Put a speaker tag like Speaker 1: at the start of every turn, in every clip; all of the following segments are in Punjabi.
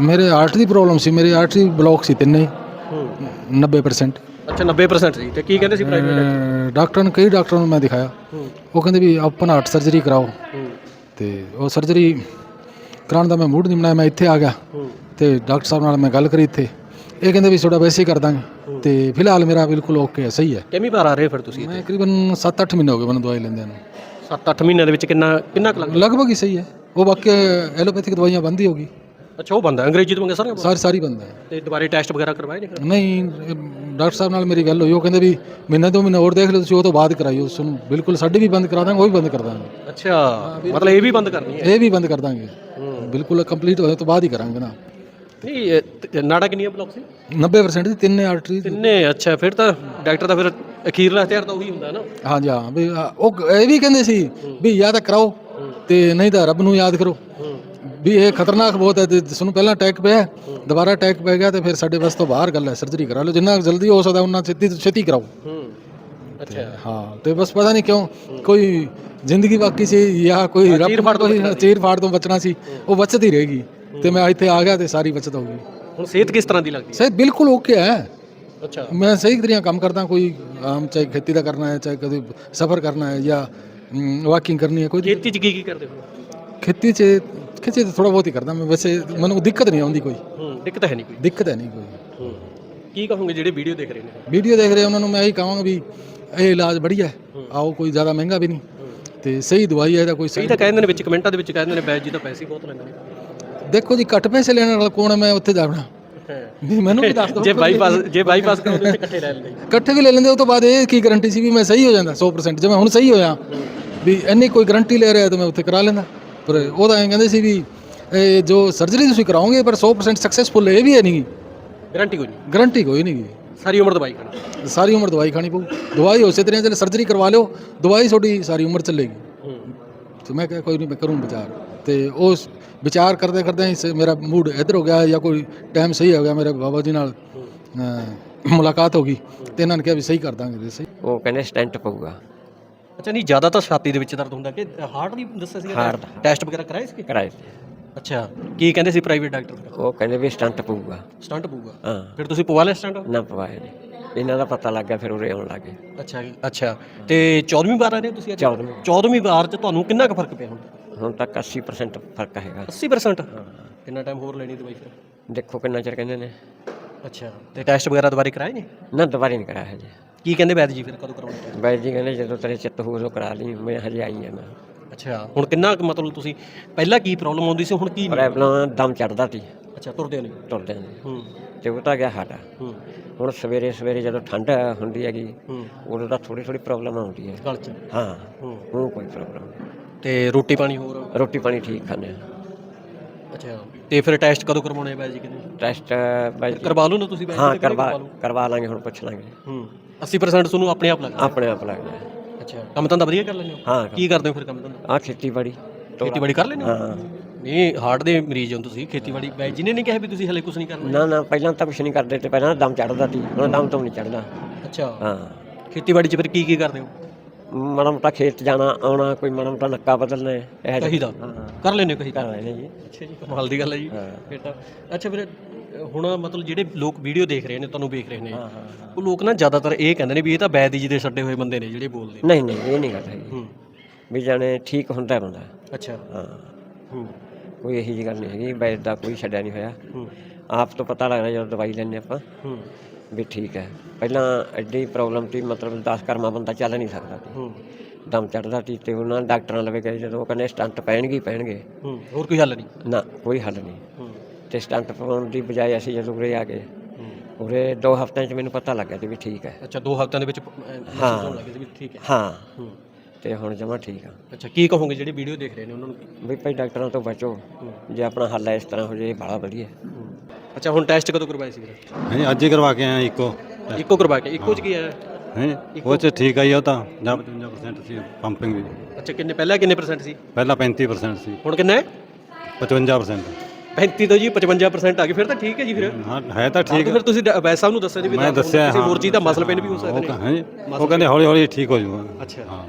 Speaker 1: ਮੇਰੇ ਹਾਰਟ ਦੀ ਪ੍ਰੋਬਲਮ ਸੀ ਮੇਰੀ ਆਰਟਰੀ ਬਲੌਕ ਸੀ ਤਿੰਨੇ
Speaker 2: ਹੂੰ।
Speaker 1: 90%
Speaker 2: ਅੱਛਾ 90% ਸੀ। ਤੇ ਕੀ ਕਹਿੰਦੇ ਸੀ ਪ੍ਰਾਈਵੇਟ
Speaker 1: ਅਹ ਡਾਕਟਰ ਨੂੰ ਕਈ ਡਾਕਟਰਾਂ ਨੂੰ ਮੈਂ ਦਿਖਾਇਆ। ਉਹ ਕਹਿੰਦੇ ਵੀ ਓਪਨ ਹਾਰਟ ਸਰਜਰੀ ਕਰਾਓ। ਤੇ ਉਹ ਸਰਜਰੀ ਕਰਾਉਣ ਦਾ ਮੈਂ ਮੂਡ ਨਹੀਂ ਬਣਾਇਆ ਮੈਂ ਇੱਥੇ ਆ ਗਿਆ। ਤੇ ਡਾਕਟਰ ਸਾਹਿਬ ਨਾਲ ਮੈਂ ਗੱਲ ਕਰੀ ਇੱਥੇ। ਇਹ ਕਹਿੰਦੇ ਵੀ ਤੁਹਾਡਾ ਵੈਸੇ ਹੀ ਕਰ ਦਾਂਗੇ। ਤੇ ਫਿਲਹਾਲ ਮੇਰਾ ਬਿਲਕੁਲ ਓਕੇ ਹੈ ਸਹੀ ਹੈ।
Speaker 2: ਕਿੰਨੀ ਵਾਰ ਆ ਰਹੇ ਫਿਰ ਤੁਸੀਂ
Speaker 1: ਮੈਂ ਤਕਰੀਬਨ 7-8 ਮਹੀਨੇ ਹੋ ਗਏ ਮੈਨੂੰ ਦਵਾਈ ਲੈਂਦਿਆਂ ਨੂੰ।
Speaker 2: 7-8 ਮਹੀਨਿਆਂ ਦੇ ਵਿੱਚ ਕਿੰਨਾ ਕਿੰਨਾ ਕੁ ਲੱਗ
Speaker 1: ਲਗਭਗ ਹੀ ਸਹੀ ਹੈ। ਉਹ ਬਾਕੀ ਐਲੋਪੈਥਿਕ ਦਵਾਈਆਂ ਬੰਦ ਹੀ ਹੋ ਗਈ।
Speaker 2: ਅੱਛਾ ਉਹ ਬੰਦਾ ਅੰਗਰੇਜ਼ੀ ਤੋਂ ਮੰਗੇ ਸਾਰੀਆਂ
Speaker 1: ਸਾਰੀ ਸਾਰੀ ਬੰਦ ਹੈ।
Speaker 2: ਤੇ ਦੁਬਾਰੇ ਟੈਸਟ ਵਗੈਰਾ ਕਰਵਾਏ ਨੇ ਫਿਰ?
Speaker 1: ਨਹੀਂ ਇਹ ਡਾਕਟਰ ਸਾਹਿਬ ਨਾਲ ਮੇਰੀ ਗੱਲ ਹੋਈ ਉਹ ਕਹਿੰਦੇ ਵੀ ਮਹੀਨਾ ਦੋ ਮਹੀਨਾ ਹੋਰ ਦੇਖ ਲਓ ਤੁਸੀਂ ਉਹ ਤੋਂ ਬਾਅਦ ਕਰਾਈਓ ਤੁਹਾਨੂੰ ਬਿਲਕੁਲ ਸਾਡੇ ਵੀ ਬੰਦ ਕਰਾ ਦਾਂਗੇ ਉਹ ਵੀ ਬੰਦ ਕਰ ਦਾਂਗੇ।
Speaker 2: ਅੱਛਾ ਮਤਲਬ ਇਹ ਵੀ ਬੰਦ ਕਰਨੀ ਹੈ?
Speaker 1: ਇਹ ਵੀ ਬੰਦ ਕਰ ਦਾਂਗੇ। ਬਿਲਕੁਲ ਕੰਪਲੀਟ ਹੋਏ ਤੋਂ ਬਾਅਦ ਹੀ ਕਰਾਂਗੇ ਨਾ।
Speaker 2: ਨਹੀਂ ਇਹ ਤੇ ਨਾੜਾ ਕਿੰਨੀਆਂ ਬਲੌਕ ਸੀ?
Speaker 1: 90% ਦੀ ਤਿੰਨੇ ਆਰਟਰੀ
Speaker 2: ਤਿੰਨੇ ਅੱਛਾ ਫਿਰ ਤਾਂ ਡਾਕਟਰ ਦਾ ਫਿਰ ਅਖੀਰਲਾ ਹਥਿਆਰ ਤਾਂ ਉਹੀ ਹੁੰਦਾ ਨਾ।
Speaker 1: ਹਾਂਜੀ ਹਾਂ ਵੀ ਆ, ਉਹ ਇਹ ਵੀ ਕਹਿੰਦੇ ਸੀ ਵੀ ਜਾਂ ਤਾਂ ਕਰਾਓ ਤੇ ਨਹੀਂ ਤਾਂ ਰੱਬ ਨੂੰ ਯਾਦ ਕਰੋ। ਵੀ ਇਹ ਖਤਰਨਾਕ ਬਹੁਤ ਹੈ ਤੇ ਤੁਹਾਨੂੰ ਪਹਿਲਾਂ ਅਟੈਕ ਪਿਆ ਦੁਬਾਰਾ ਅਟੈਕ ਪੈ ਗਿਆ ਤੇ ਫਿਰ ਸਾਡੇ ਵੱਸ ਤੋਂ ਬਾਹਰ ਗੱਲ ਹੈ ਸਰਜਰੀ ਕਰਾ ਲਓ ਜਿੰਨਾ ਜਲਦੀ ਹੋ ਸਕਦਾ ਉਹਨਾਂ ਛੇਤੀ ਤੋਂ ਛੇਤੀ ਕਰਾਓ।
Speaker 2: ਹੂੰ ਅੱਛਾ।
Speaker 1: ਹਾਂ ਤੇ ਬਸ ਪਤਾ ਨਹੀਂ ਕਿਉਂ ਕੋਈ ਜ਼ਿੰਦਗੀ ਬਾਕੀ ਸੀ ਜਾਂ ਕੋਈ ਰੱਬ ਕੋਈ ਚੀਰ ਫਾੜ ਤੋਂ ਬਚਣਾ ਸੀ ਉਹ ਬਚਤ ਹੀ ਰਹੇਗੀ ਤੇ ਮੈਂ ਇੱਥੇ ਆ ਗਿਆ ਤੇ ਸਾਰੀ ਬਚਤ ਹੋ ਗਈ।
Speaker 2: ਹੁਣ ਸਿਹਤ ਕਿਸ ਤਰ੍ਹਾਂ ਦੀ ਲੱਗਦੀ?
Speaker 1: ਸਹੀ ਬਿਲਕੁਲ ਓਕੇ ਹੈ।
Speaker 2: ਹੈ ਅੱਛਾ।
Speaker 1: ਮੈਂ ਸਹੀ ਤਰੀਕੇ ਕੰਮ ਕਰਦਾ ਕੋਈ ਆਮ ਚਾਹੇ ਖੇਤੀ ਦਾ ਕਰਨਾ ਹੈ ਚਾਹੇ ਕਦੇ ਸਫ਼ਰ ਕਰਨਾ ਹੈ ਜਾਂ ਵਾਕਿੰਗ ਕਰਨੀ ਹੈ ਕੋਈ
Speaker 2: ਖੇਤੀ ਚ ਕੀ ਕੀ ਕਰਦੇ ਹੋ?
Speaker 1: ਖੇਤੀ 'ਚ ਖੇਤੀ 'ਚ ਥੋੜਾ ਬਹੁਤ ਹੀ ਕਰਦਾ ਮੈਂ ਵੈਸੇ ਮੈਨੂੰ ਦਿੱਕਤ ਨਹੀਂ ਆਉਂਦੀ ਕੋਈ।
Speaker 2: ਹੂੰ ਦਿੱਕਤ ਹੈ ਨਹੀਂ ਕੋਈ?
Speaker 1: ਦਿੱਕਤ ਹੈ ਨਹੀਂ ਕੋਈ।
Speaker 2: ਹੂੰ। ਕੀ ਕਹੋਗੇ ਜਿਹੜੇ ਵੀਡੀਓ ਦੇਖ ਰਹੇ ਨੇ?
Speaker 1: ਵੀਡੀਓ ਦੇਖ ਰਹੇ ਉਹਨਾਂ ਨੂੰ ਮੈਂ ਇਹੀ ਕਹਾਂਗਾ ਵੀ ਇਹ ਇਲਾਜ ਬੜੀਆ ਹੈ। ਆਓ ਕੋਈ ਜ਼ਿਆਦਾ ਮਹਿੰਗਾ ਵੀ ਨਹੀਂ। ਤੇ ਸਹੀ ਦਵਾਈ ਹੈ ਇਹਦਾ ਕੋਈ ਸਹੀ
Speaker 2: ਤਾਂ ਕਹਿੰਦੇ ਨੇ ਵਿੱਚ ਕਮੈਂਟਾਂ ਦੇ ਵਿੱਚ ਕਹਿੰਦੇ ਨੇ ਬੈਜ ਜੀ ਤਾਂ ਪੈਸੇ ਬਹੁਤ ਲੈਂਦੇ ਨੇ।
Speaker 1: ਦੇਖੋ ਜੀ ਘੱਟ ਪੈਸੇ ਲੈਣ ਵਾਲਾ ਕੌਣ ਹੈ ਮੈਂ ਉੱਥੇ ਜਾਵਣਾ ਵੀ ਮੈਨੂੰ ਵੀ ਦੱਸ ਦਿਓ।
Speaker 2: ਜੇ ਬਾਈਪਾਸ ਜੇ ਬਾਈਪਾਸ ਕਰਾਉਂਦੇ ਤੇ ਇਕੱਠੇ ਲੈ ਲੈਂਦੇ।
Speaker 1: ਇਕੱਠੇ ਵੀ ਲੈ ਲੈਂਦੇ ਉਹ ਤੋਂ ਬਾਅਦ ਇਹ ਕੀ ਗਾਰੰਟੀ ਸੀ ਵੀ ਮੈਂ ਸਹੀ ਹੋ ਜਾਂਦਾ 100% ਜੇ ਮੈਂ ਹੁਣ ਸਹੀ ਹੋਇਆ ਵੀ ਇੰਨੀ ਕੋਈ ਗਾਰੰਟੀ ਲੈ ਰਿਹਾ ਤਾਂ ਮੈਂ ਉੱਥੇ ਕਰਾ ਲੈਂਦਾ। ਪਰ ਉਹ ਤਾਂ ਐਂ ਕਹਿੰਦੇ ਸੀ ਵੀ ਇਹ ਜੋ ਸਰਜਰੀ ਤੁਸੀਂ ਕਰਾਓਗੇ ਪਰ 100% ਸਕਸੈਸਫੁਲ ਇਹ ਵੀ ਹੈ ਨਹੀਂ।
Speaker 2: ਗਾਰੰਟੀ ਕੋਈ ਨਹੀਂ।
Speaker 1: ਗਾਰੰਟੀ ਕੋਈ ਨਹੀਂ ਗੀ
Speaker 2: ਸਾਰੀ ਉਮਰ ਦਵਾਈ ਖਾਣੀ।
Speaker 1: ਸਾਰੀ ਉਮਰ ਦਵਾਈ ਖਾਣੀ ਪਊ। ਦਵਾਈ ਉਸੇ ਤਰ੍ਹਾਂ ਜੇ ਸਰਜਰੀ ਕਰਵਾ ਲਿਓ ਦਵਾਈ ਤੁਹਾਡੀ ਸਾਰੀ ਉਮਰ ਚੱਲੇਗੀ।
Speaker 2: ਹੂੰ।
Speaker 1: ਤੇ ਮੈਂ ਕਿਹਾ ਕੋਈ ਨਹੀਂ ਮੈਂ ਕਰੂੰ ਵਿਚਾਰ। ਤੇ ਉਸ ਵਿਚਾਰ ਕਰਦੇ ਕਰਦੇ ਹੀ ਸ- ਮੇਰਾ ਮੂਡ ਇੱਧਰ ਹੋ ਗਿਆ ਜਾਂ ਕੋਈ ਟਾਈਮ ਸਹੀ ਹੋ ਗਿਆ ਮੇਰੇ ਬਾਬਾ ਜੀ ਨਾਲ ਅਹ, ਮੁਲਾਕਾਤ ਹੋ ਗਈ। ਤੇ ਇਹਨਾਂ ਨੇ ਕਿਹਾ ਵੀ ਸਹੀ ਕਰ ਦਾਂਗੇ ਸਹੀ।
Speaker 3: ਉਹ ਕਹਿੰਦੇ ਸਟੈਂਟ ਪਊਗਾ।
Speaker 2: ਅੱਛਾ ਨਹੀਂ ਜ਼ਿਆਦਾ ਤਾਂ ਛਾਤੀ ਦੇ ਵਿੱਚ ਦਰਦ ਹੁੰਦਾ ਕਿ ਹਾਰਟ ਦੀ ਦੱਸਿਆ ਸੀ
Speaker 3: Heart ਦਾ।
Speaker 2: ਟੈਸਟ ਵਗੈਰਾ ਕਰਾਏ ਸੀ
Speaker 3: ਕਰਾਏ
Speaker 2: ਅੱਛਾ ਕੀ ਕਹਿੰਦੇ ਸੀ ਪ੍ਰਾਈਵੇਟ ਡਾਕਟਰ
Speaker 3: ਉਹ ਕਹਿੰਦੇ ਵੀ ਸਟੰਟ ਪਊਗਾ।
Speaker 2: ਸਟੰਟ ਪਊਗਾ?
Speaker 3: ਹਾਂ।
Speaker 2: ਫਿਰ ਤੁਸੀਂ ਪਵਾ ਲਿਆ ਸਟੰਟ
Speaker 3: ਨਾ ਪਵਾਏ ਨੇ। ਇਹਨਾਂ ਦਾ ਪਤਾ ਲੱਗ ਗਿਆ ਫਿਰ ਉਰੇ ਆਉਣ ਲੱਗੇ
Speaker 2: ਅੱਛਾ ਅੱਛਾ। ਤੇ 14ਵੀਂ ਵਾਰ ਆ ਰਹੇ ਹੋ ਤੁਸੀਂ ਅੱਜ?
Speaker 3: 14ਵੀਂ
Speaker 2: 14ਵੀਂ ਵਾਰ ਚ ਤੁਹਾਨੂੰ ਕਿੰਨਾ ਕੁ ਫ਼ਰਕ ਪਿਆ ਹੁਣ?
Speaker 3: ਹੁਣ ਤੱਕ 80% ਫ਼ਰਕ ਹੈਗਾ।
Speaker 2: 80% ਕਿੰਨਾ ਟਾਈਮ ਹੋਰ ਲੈਣੀ ਦਵਾਈ ਫਿਰ?
Speaker 3: ਦੇਖੋ ਕਿੰਨਾ ਚਿਰ ਕਹਿੰਦੇ ਨੇ।
Speaker 2: ਅੱਛਾ ਤੇ ਟੈਸਟ ਵਗੈਰਾ ਦੁਬਾਰੇ ਕਰਾਏ ਨੇ?
Speaker 3: ਨਾ ਦੁਬਾਰੇ ਨਹੀਂ ਕਰਾਇਆ ਹਜੇ।
Speaker 2: ਕੀ ਕਹਿੰਦੇ ਵੈਦ ਜੀ ਫਿਰ ਕਦੋਂ ਕਰਾਉਣਾ
Speaker 3: ਬਾਈ ਜੀ ਕਹਿੰਦੇ ਜਦੋਂ ਤੇਰੇ ਚਿੱਤ ਹੋ ਉਦੋਂ ਕਰਾ ਲਈ ਮੈਂ ਹਜੇ ਆਈ ਨਾ
Speaker 2: ਅੱਛਾ ਹੁਣ ਕਿੰਨਾ ਕੁ ਮਤਲਬ ਤੁਸੀਂ ਪਹਿਲਾਂ ਕੀ ਪ੍ਰੋਬਲਮ ਆਉਂਦੀ ਸੀ ਹੁਣ ਕੀ
Speaker 3: ਪ੍ਰੋਬਲਮ ਦਮ ਚੜਦਾ ਸੀ।
Speaker 2: ਅੱਛਾ ਤੁਰਦੇ ਨਹੀਂ?
Speaker 3: ਟੁੱਟਦੇ ਨੇ
Speaker 2: ਹੂੰ।
Speaker 3: ਤੇ ਉਹ ਤਾਂ ਗਿਆ ਹਟਾ
Speaker 2: ਹੂੰ।
Speaker 3: ਹੁਣ ਸਵੇਰੇ ਸਵੇਰੇ ਜਦੋਂ ਠੰਡ ਹੁੰਦੀ ਹੈਗੀ
Speaker 2: ਹੂੰ।
Speaker 3: ਉਦੋਂ ਤਾਂ ਥੋੜੀ ਥੋੜੀ ਪ੍ਰੋਬਲਮ ਆਉਂਦੀ ਹੈ।
Speaker 2: ਗਲ ਚ?
Speaker 3: ਹਾਂ
Speaker 2: ਹੂੰ।
Speaker 3: ਉਹ ਕੋਈ ਪ੍ਰੋਬਲਮ
Speaker 2: ਤੇ ਰੋਟੀ ਪਾਣੀ ਹੋਰ?
Speaker 3: ਰੋਟੀ ਪਾਣੀ ਠੀਕ ਖਾਂਦੇ ਆ।
Speaker 2: ਅੱਛਾ ਤੇ ਫਿਰ ਟੈਸਟ ਕਦੋਂ ਕਰਵਾਉਣੇ ਵੈਦ ਜੀ ਕਹਿੰਦੇ?
Speaker 3: ਟੈਸਟ ਬਾਈ
Speaker 2: ਕਰਵਾ ਲਓ ਨਾ ਤੁਸੀਂ ਵੈਦ
Speaker 3: ਹਾਂ ਕਰਵਾ ਕਰਵਾ ਲਾਂਗੇ ਹੁਣ ਪੁੱਛ ਲਾਂਗੇ।
Speaker 2: ਹੂੰ। 80% ਤੁਹਾਨੂੰ ਆਪਣੇ ਆਪ ਲੱਗਦਾ
Speaker 3: ਆਪਣੇ ਆਪ ਲੱਗਦਾ
Speaker 2: ਅੱਛਾ ਕੰਮ ਤਾਂ ਵਧੀਆ ਕਰ ਲੈਂਦੇ ਹੋ?
Speaker 3: ਹਾਂ
Speaker 2: ਕੀ ਕਰਦੇ ਹੋ ਫਿਰ ਕੰਮ ਤਾਂ
Speaker 3: ਆ ਖੇਤੀਬਾੜੀ।
Speaker 2: ਖੇਤੀਬਾੜੀ ਕਰ ਲੈਂਦੇ ਹੋ?
Speaker 3: ਹਾਂ।
Speaker 2: ਨਹੀਂ ਹਾਰਟ ਦੇ ਮਰੀਜ਼ ਹੋ ਤੁਸੀਂ ਖੇਤੀਬਾੜੀ। ਵੈਦ ਜੀ ਨੇ ਨਹੀਂ ਕਿਹਾ ਵੀ ਤੁਸੀਂ ਹਲੇ ਕੁਝ ਨਹੀਂ ਕਰਨਾ।
Speaker 3: ਨਾ ਨਾ ਪਹਿਲਾਂ ਤਾਂ ਕੁਛ ਨਹੀਂ ਕਰਦੇ ਤੇ ਪਹਿਲਾਂ ਦਮ ਚੜਦਾ ਸੀ ਹੁਣ ਦਮ ਤੋਂ ਨਹੀਂ ਚੜਦਾ
Speaker 2: ਅੱਛਾ।
Speaker 3: ਹਾਂ।
Speaker 2: ਖੇਤੀਬਾੜੀ 'ਚ ਫਿਰ ਕੀ ਕੀ ਕਰਦੇ ਹੋ?
Speaker 3: ਮਾੜਾ ਮੋਟਾ ਖੇਤ ਜਾਣਾ ਆਉਣਾ ਕੋਈ ਮਾੜਾ ਮੋਟਾ ਨੱਕਾ ਬਦਲਣਾ ਇਹ
Speaker 2: ਕਹੀ ਦਾ।
Speaker 3: ਹਾਂ।
Speaker 2: ਕਰ ਲੈਂਦੇ ਹੋ ਕਹੀ
Speaker 3: ਕਰ ਜੀ
Speaker 2: ਅੱਛਾ ਜੀ ਕਮਾਲ ਦੀ ਗੱਲ ਹੈ ਜੀ।
Speaker 3: ਹਾਂ।
Speaker 2: ਫਿਰ ਤਾਂ ਅੱਛਾ ਫਿਰ ਹੁਣ ਮਤਲਬ ਜਿਹੜੇ ਲੋਕ ਵੀਡੀਓ ਦੇਖ ਰਹੇ ਨੇ ਤੁਹਾਨੂੰ ਵੇਖ ਰਹੇ ਨੇ ਉਹ ਲੋਕ ਨਾ ਜ਼ਿਆਦਾਤਰ ਇਹ ਕਹਿੰਦੇ ਨੇ ਵੀ ਇਹ ਤਾਂ ਬੈਦ ਜੀ ਦੇ ਛੱਡੇ ਹੋਏ ਬੰਦੇ ਨੇ ਜਿਹੜੇ ਬੋਲਦੇ ਨੇ।
Speaker 3: ਨਹੀਂ ਨਹੀਂ ਇਹ ਨਹੀਂ ਗੱਲ ਹੈਗੀ।
Speaker 2: ਹੂੰ।
Speaker 3: ਵੀ ਜਾਣੇ ਠੀਕ ਹੁੰਦਾ ਬੰਦਾ।
Speaker 2: ਅੱਛਾ।
Speaker 3: ਹਾਂ। ਕੋਈ ਇਹੀ ਜਿਹੀ ਗੱਲ ਨਹੀਂ ਹੈਗੀ ਬੈਦ ਦਾ ਕੋਈ ਛੱਡਿਆ ਨਹੀਂ ਹੋਇਆ।
Speaker 2: ਹੂੰ।
Speaker 3: ਆਪ ਤੋਂ ਪਤਾ ਲੱਗਦਾ ਜਦੋਂ ਦਵਾਈ ਲੈਂਦੇ ਆਪਾਂ। ਵੀ ਠੀਕ ਹੈ। ਪਹਿਲਾਂ ਐਡੀ ਪ੍ਰੋਬਲਮ ਸੀ ਮਤਲਬ 10 ਕਰਮਾ ਬੰਦਾ ਚੱਲ ਨਹੀਂ ਸਕਦਾ ਸੀ।
Speaker 2: ਹੂੰ।
Speaker 3: ਦਮ ਚੜਦਾ ਸੀ ਤੇ ਉਹਨਾਂ ਡਾਕਟਰਾਂ ਲਵੇ ਗਏ ਜਦੋਂ ਉਹ ਕਹਿੰਦੇ ਸਟੰਟ ਪੈਣਗੇ ਪੈਣਗੇ।
Speaker 2: ਹੂੰ। ਹੋਰ ਕੋਈ ਹੱਲ ਨਹੀਂ?
Speaker 3: ਨਾ ਕੋਈ ਹੱਲ ਨਹੀਂ। ਤੇ ਸਟੰਟ ਪਾਉਣ ਦੀ ਬਜਾਏ ਅਸੀਂ ਜਦੋਂ ਉਰੇ ਆ ਗਏ ਉਰੇ ਦੋ ਹਫ਼ਤਿਆਂ 'ਚ ਮੈਨੂੰ ਪਤਾ ਲੱਗਾ ਸੀ ਵੀ ਠੀਕ ਹੈ।
Speaker 2: ਅੱਛਾ ਦੋ ਹਫ਼ਤਿਆਂ ਦੇ ਵਿੱਚ
Speaker 3: ਹਾਂ।
Speaker 2: ਹੋਣ ਲੱਗੇ ਸੀ ਵੀ ਠੀਕ ਹੈ।
Speaker 3: ਹਾਂ।
Speaker 2: ਹੂੰ।
Speaker 3: ਤੇ ਹੁਣ ਜਮਾ ਠੀਕ ਆ।
Speaker 2: ਅੱਛਾ ਕੀ ਕਹੋਗੇ ਜਿਹੜੇ ਵੀਡੀਓ ਦੇਖ ਰਹੇ ਨੇ ਉਹਨਾਂ ਨੂੰ?
Speaker 3: ਵੀ ਭਾਈ ਡਾਕਟਰਾਂ ਤੋਂ ਬਚੋ ਜੇ ਆਪਣਾ ਹੱਲ ਇਸ ਤਰ੍ਹਾਂ ਹੋ ਜੇ ਬੜਾ ਵਧੀਆ।
Speaker 2: ਅੱਛਾ ਹੁਣ ਟੈਸਟ ਕਦੋਂ ਕਰਵਾਏ ਸੀ ਫਿਰ
Speaker 4: ਹਾਂਜੀ ਅੱਜ ਹੀ ਕਰਵਾ ਕੇ ਆਇਆ ਇੱਕੋ।
Speaker 2: ਇੱਕੋ ਕਰਵਾ ਕੇ ਇੱਕੋ ਚ ਕੀ ਆਇਆ?
Speaker 4: ਹੈ ਉਹ ਚ ਠੀਕ ਆਈ ਉਹ ਤਾਂ ਜਾਂ 55% ਸੀ ਪੰਪਿੰਗ ਵੀ
Speaker 2: ਅੱਛਾ ਕਿੰਨੇ ਪਹਿਲਾਂ ਕਿੰਨੇ ਪਰਸੈਂਟ ਸੀ?
Speaker 4: ਪਹਿਲਾਂ 35% ਸੀ।
Speaker 2: ਹੁਣ ਕਿੰਨਾ ਹੈ?
Speaker 4: 55%
Speaker 2: 35 ਤੋਂ ਜੀ 55% ਆ ਗਏ ਫਿਰ ਤਾਂ ਠੀਕ ਹੈ ਜੀ ਫਿਰ।
Speaker 4: ਹਾਂ ਹੈ ਤਾਂ
Speaker 2: ਠੀਕ। ਫਿਰ ਤੁਸੀਂ ਡ- ਵੈਦ ਸਾਹਿਬ ਨੂੰ ਦੱਸਿਆ ਜੀ ਵੀ
Speaker 4: ਮੈਂ
Speaker 2: ਦੱਸ-
Speaker 4: ਦੱਸਿਆ
Speaker 2: ਕਿਸੇ
Speaker 4: ਹਾਂ।
Speaker 2: ਹੋਰ ਚੀਜ਼ ਦਾ ਮਸਲ ਪੈਨ ਵੀ ਹੋ
Speaker 4: ਉਹ
Speaker 2: ਸਕਦੇ
Speaker 4: ਕਹ-
Speaker 2: ਨੇ
Speaker 4: ਹਾਂਜੀ ਉਹ ਕਹਿੰਦੇ ਹੌਲੀ ਹੌਲੀ ਠੀਕ ਹੋ ਜਾਊਗਾ।
Speaker 2: ਅੱਛਾ।
Speaker 4: ਹਾਂ।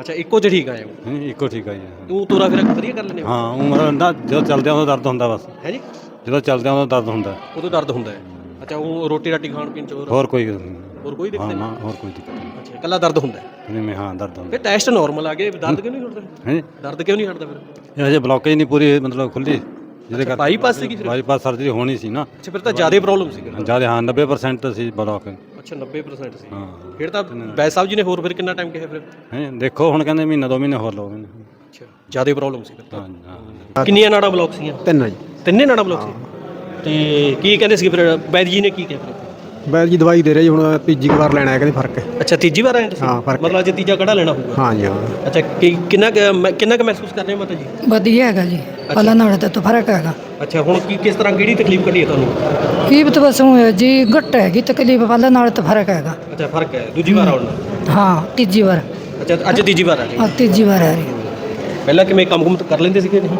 Speaker 2: ਅੱਛਾ ਇੱਕੋ ਚ ਠੀਕ ਆਏ ਹੋ?
Speaker 4: ਹਾਂ ਇੱਕੋ ਠੀਕ ਆ। ਜੀ
Speaker 2: ਤੂੰ ਤੋਰਾ ਫੇਰਾ ਵਧੀਆ ਕਰ ਲੈਨੇ ਹੋ?
Speaker 4: ਹਾਂ ਉਮਰ ਨਾ ਜਦੋਂ ਚੱਲਦੇ ਉਦੋਂ ਦਰਦ ਹੁੰਦਾ ਬਸ।
Speaker 2: ਹੈ ਜੀ?
Speaker 4: ਜਦੋਂ ਚੱਲਦੇ ਉਦੋਂ ਦਰਦ ਹੁੰਦਾ।
Speaker 2: ਉਦੋਂ ਦਰਦ ਹੁੰਦਾ ਹੈ। ਅੱਛਾ ਉਹ ਰੋਟੀ ਰਾਟੀ ਖਾਣ ਪੀਣ ਚ ਹੋਰ?
Speaker 4: ਹੋਰ ਕੋਈ ਨਹੀਂ।
Speaker 2: ਹੋਰ ਕੋਈ ਦਿੱਕਤ
Speaker 4: ਹਾਂ
Speaker 2: ਨਹੀਂ?
Speaker 4: ਨਾ ਹੋਰ ਕੋਈ ਦਿੱਕਤ ਨਹੀਂ।
Speaker 2: ਅੱਛਾ ਕੱਲਾ ਦਰਦ ਹੁੰਦਾ ਹੈ?
Speaker 4: ਨਹੀਂ ਮੈਂ ਹਾਂ ਦਰਦ ਹੁੰਦਾ।
Speaker 2: ਫਿਰ ਟੈਸਟ ਨਾਰਮਲ ਆ ਗਏ ਦਰਦ ਕਿਉਂ ਨਹੀਂ ਹਟਦਾ?
Speaker 4: ਹੈ?
Speaker 2: ਦਰਦ ਕਿਉਂ ਨਹੀਂ ਹਟਦਾ ਫਿਰ?
Speaker 4: ਇਹ ਹਜੇ ਬਲੌਕੇਜ ਨਹੀਂ ਪੂਰੀ ਮਤਲਬ ਖੁੱਲੀ। ਜਿਹਦੇ ਕਰਕੇ
Speaker 2: ਬਾਈਪਾਸ ਸੀਗੀ ਫਿਰ?
Speaker 4: ਬਾਈਪਾਸ ਸਰਜਰੀ ਹੋਣੀ ਸੀ ਨਾ।
Speaker 2: ਅੱਛਾ ਫਿਰ ਤਾਂ ਜ਼ਿਆਦਾ ਪ੍ਰੋਬਲਮ ਸੀ
Speaker 4: ਜ਼ਿਆਦਾ ਹਾਂ 90% ਸੀ ਬਲੌਕ
Speaker 2: ਅੱਛਾ 90% ਸੀ।
Speaker 4: ਹਾਂ।
Speaker 2: ਫਿਰ ਤਾਂ ਬੈਸ ਸਾਹਿਬ ਜੀ ਨੇ ਹੋਰ ਫਿਰ ਕਿੰਨਾ ਟਾਈਮ ਕਿਹਾ ਫਿਰ?
Speaker 4: ਹੈ ਦੇਖੋ ਹੁਣ ਕਹਿੰਦੇ ਮਹੀਨਾ ਦੋ ਮਹੀਨੇ ਹੋਰ ਲਾਉਂਦੇ ਨੇ
Speaker 2: ਅੱਛਾ ਜ਼ਿਆਦਾ ਪ੍ਰੋਬਲਮ ਸੀ ਫਿਰ ਤਾਂ।
Speaker 4: ਹਾਂ ਹਾਂ।
Speaker 2: ਕਿੰਨੀਆਂ ਨਾੜਾਂ ਬਲੌਕ ਸੀਗੀਆਂ?
Speaker 5: ਤਿੰਨ ਜੀ।
Speaker 2: ਤਿੰਨੇ ਨਾੜਾਂ ਬਲੌਕ ਸੀ? ਤੇ ਕੀ ਕਹਿੰਦੇ ਸੀ ਫਿਰ ਵੈਦ ਜੀ ਨੇ ਕੀ ਕਿਹਾ ਫਿਰ?
Speaker 5: ਬੈਲ ਜੀ ਦਵਾਈ ਦੇ ਰਹੇ ਜੀ ਹੁਣ ਤੀਜੀ ਵਾਰ ਲੈਣਾ ਹੈ ਕਹਿੰਦੇ ਫ਼ਰਕ ਹੈ।
Speaker 2: ਅੱਛਾ ਤੀਜੀ ਵਾਰ ਆਏ ਤੁਸੀਂ?
Speaker 5: ਹਾਂ, ਫ਼ਰਕ
Speaker 2: ਮਤਲਬ ਅੱਜ ਤੀਜਾ ਕੜਾ ਲੈਣਾ ਹੋਊਗਾ?
Speaker 5: ਹਾਂ ਜੀ ਹਾਂ।
Speaker 2: ਅੱਛਾ ਕੀ ਕਿੰਨਾ ਕੁ ਮੈਂ- ਕਿੰਨਾ ਕੁ ਮਹਿਸੂਸ ਕਰ ਰਹੇ ਹੋ ਮਾਤਾ ਜੀ?
Speaker 6: ਵਧੀਆ ਹੈਗਾ ਜੀ। ਪਹਿਲਾਂ ਨਾਲੋਂ ਤਾਂ ਫ਼ਰਕ ਹੈਗਾ।
Speaker 2: ਅੱਛਾ ਹੁਣ ਕੀ ਕਿਸ ਤਰ੍ਹਾਂ ਕਿਹੜੀ ਤਕਲੀਫ ਕੱਢੀ ਹੈ ਤੁਹਾਨੂੰ?
Speaker 6: ਕੀ ਬਤ ਬਸ ਊਂ ਹੈ ਜੀ ਘੱਟ ਹੈਗੀ ਤਕਲੀਫ ਪਹਿਲਾਂ ਨਾਲੋਂ ਤਾਂ ਫ਼ਰਕ ਹੈਗਾ।
Speaker 2: ਅੱਛਾ ਫ਼ਰਕ ਹੈ। ਦੂਜੀ ਵਾਰ ਆਉਣ ਨਾਲ?
Speaker 6: ਹਾਂ ਤੀਜੀ ਵਾਰ।
Speaker 2: ਅੱਛਾ ਅੱਜ ਤੀਜੀ ਵਾਰ ਆ ਗਈ
Speaker 6: ਆ ਤੀਜੀ ਵਾਰ ਆ ਰਹੀ
Speaker 2: ਪਹਿਲਾਂ ਕਿਵੇਂ ਕੰਮ ਕੁਮ ਕਰ ਲੈਂਦੇ ਸੀਗੇ ਨਹੀਂ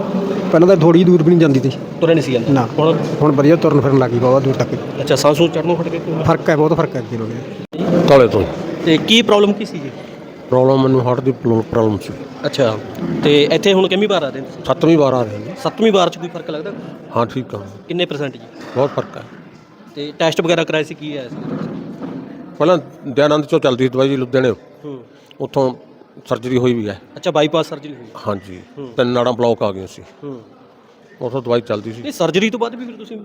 Speaker 5: ਪਹਿਲਾਂ ਤਾਂ ਥੋੜੀ ਦੂਰ ਵੀ ਨਹੀਂ ਜਾਂਦੀ ਸੀ
Speaker 2: ਤੁਰੇ ਨਹੀਂ ਸੀ ਜਾਂਦੇ?
Speaker 5: ਨਾ।
Speaker 2: ਹੁਣ?
Speaker 5: ਹੁਣ ਵਧੀਆ ਤੁਰਨ ਫਿਰਨ ਲੱਗੀ ਬਹੁਤ ਦੂਰ ਤੱਕ।
Speaker 2: ਅੱਛਾ ਸਾਹ ਸੂਹ ਚੜਨੋਂ ਹਟ ਕੇ ਕਿਉਂ?
Speaker 5: ਫ਼ਰਕ ਹੈ ਬਹੁਤ ਫ਼ਰਕ ਹੈ ਅੱਗੇ ਲੋਗੇ
Speaker 7: ਕਾਲੇ ਤੋਂ
Speaker 2: ਤੇ ਕੀ ਪ੍ਰੋਬਲਮ ਕੀ ਸੀ ਜੀ?
Speaker 7: ਪ੍ਰੋਬਲਮ ਮੈਨੂੰ ਹਾਰਟ ਦੀ ਪ੍ਰੋਬਲਮ ਸੀ।
Speaker 2: ਅੱਛਾ ਤੇ ਇੱਥੇ ਹੁਣ ਕਿੰਨੀ ਵਾਰ ਆ ਰਹੇ ਨੇ
Speaker 7: ਸੱਤਵੀਂ ਵਾਰ ਆ ਰਹੇ ਨੇ
Speaker 2: ਸੱਤਵੀਂ ਵਾਰ ਚ ਕੋਈ ਫ਼ਰਕ ਲੱਗਦਾ?
Speaker 7: ਹਾਂ ਠੀਕ ਆ।
Speaker 2: ਕਿੰਨੇ ਪਰਸੈਂਟ ਜੀ?
Speaker 7: ਬਹੁਤ ਫ਼ਰਕ ਹੈ।
Speaker 2: ਤੇ ਟੈਸਟ ਵਗੈਰਾ ਕਰਾਏ ਸੀ ਕੀ ਆਇਆ ਸੀ?
Speaker 7: ਪਹਿਲਾਂ ਦਿਆਨੰਦ ਚੋਂ ਚੱਲਦੀ ਸੀ ਦਵਾਈ ਜੀ ਲੁਧਿਆਣੇ
Speaker 2: ਹੂੰ।
Speaker 7: ਉੱਥੋਂ ਸਰਜਰੀ ਹੋਈ ਵੀ ਹੈ।
Speaker 2: ਅੱਛਾ ਬਾਈਪਾਸ ਸਰਜਰੀ ਹੋਈ।
Speaker 7: ਹਾਂਜੀ। ਤਿੰਨ ਨਾੜਾਂ ਬਲੌਕ ਆ ਗਈਆਂ ਸੀ।
Speaker 2: ਹੂੰ।
Speaker 7: ਉੱਥੋਂ ਦਵਾਈ ਚੱਲਦੀ ਸੀ।
Speaker 2: ਇਹ ਸਰਜਰੀ ਤੋਂ ਬਾਅਦ ਵੀ ਫਿਰ ਤੁਸੀਂ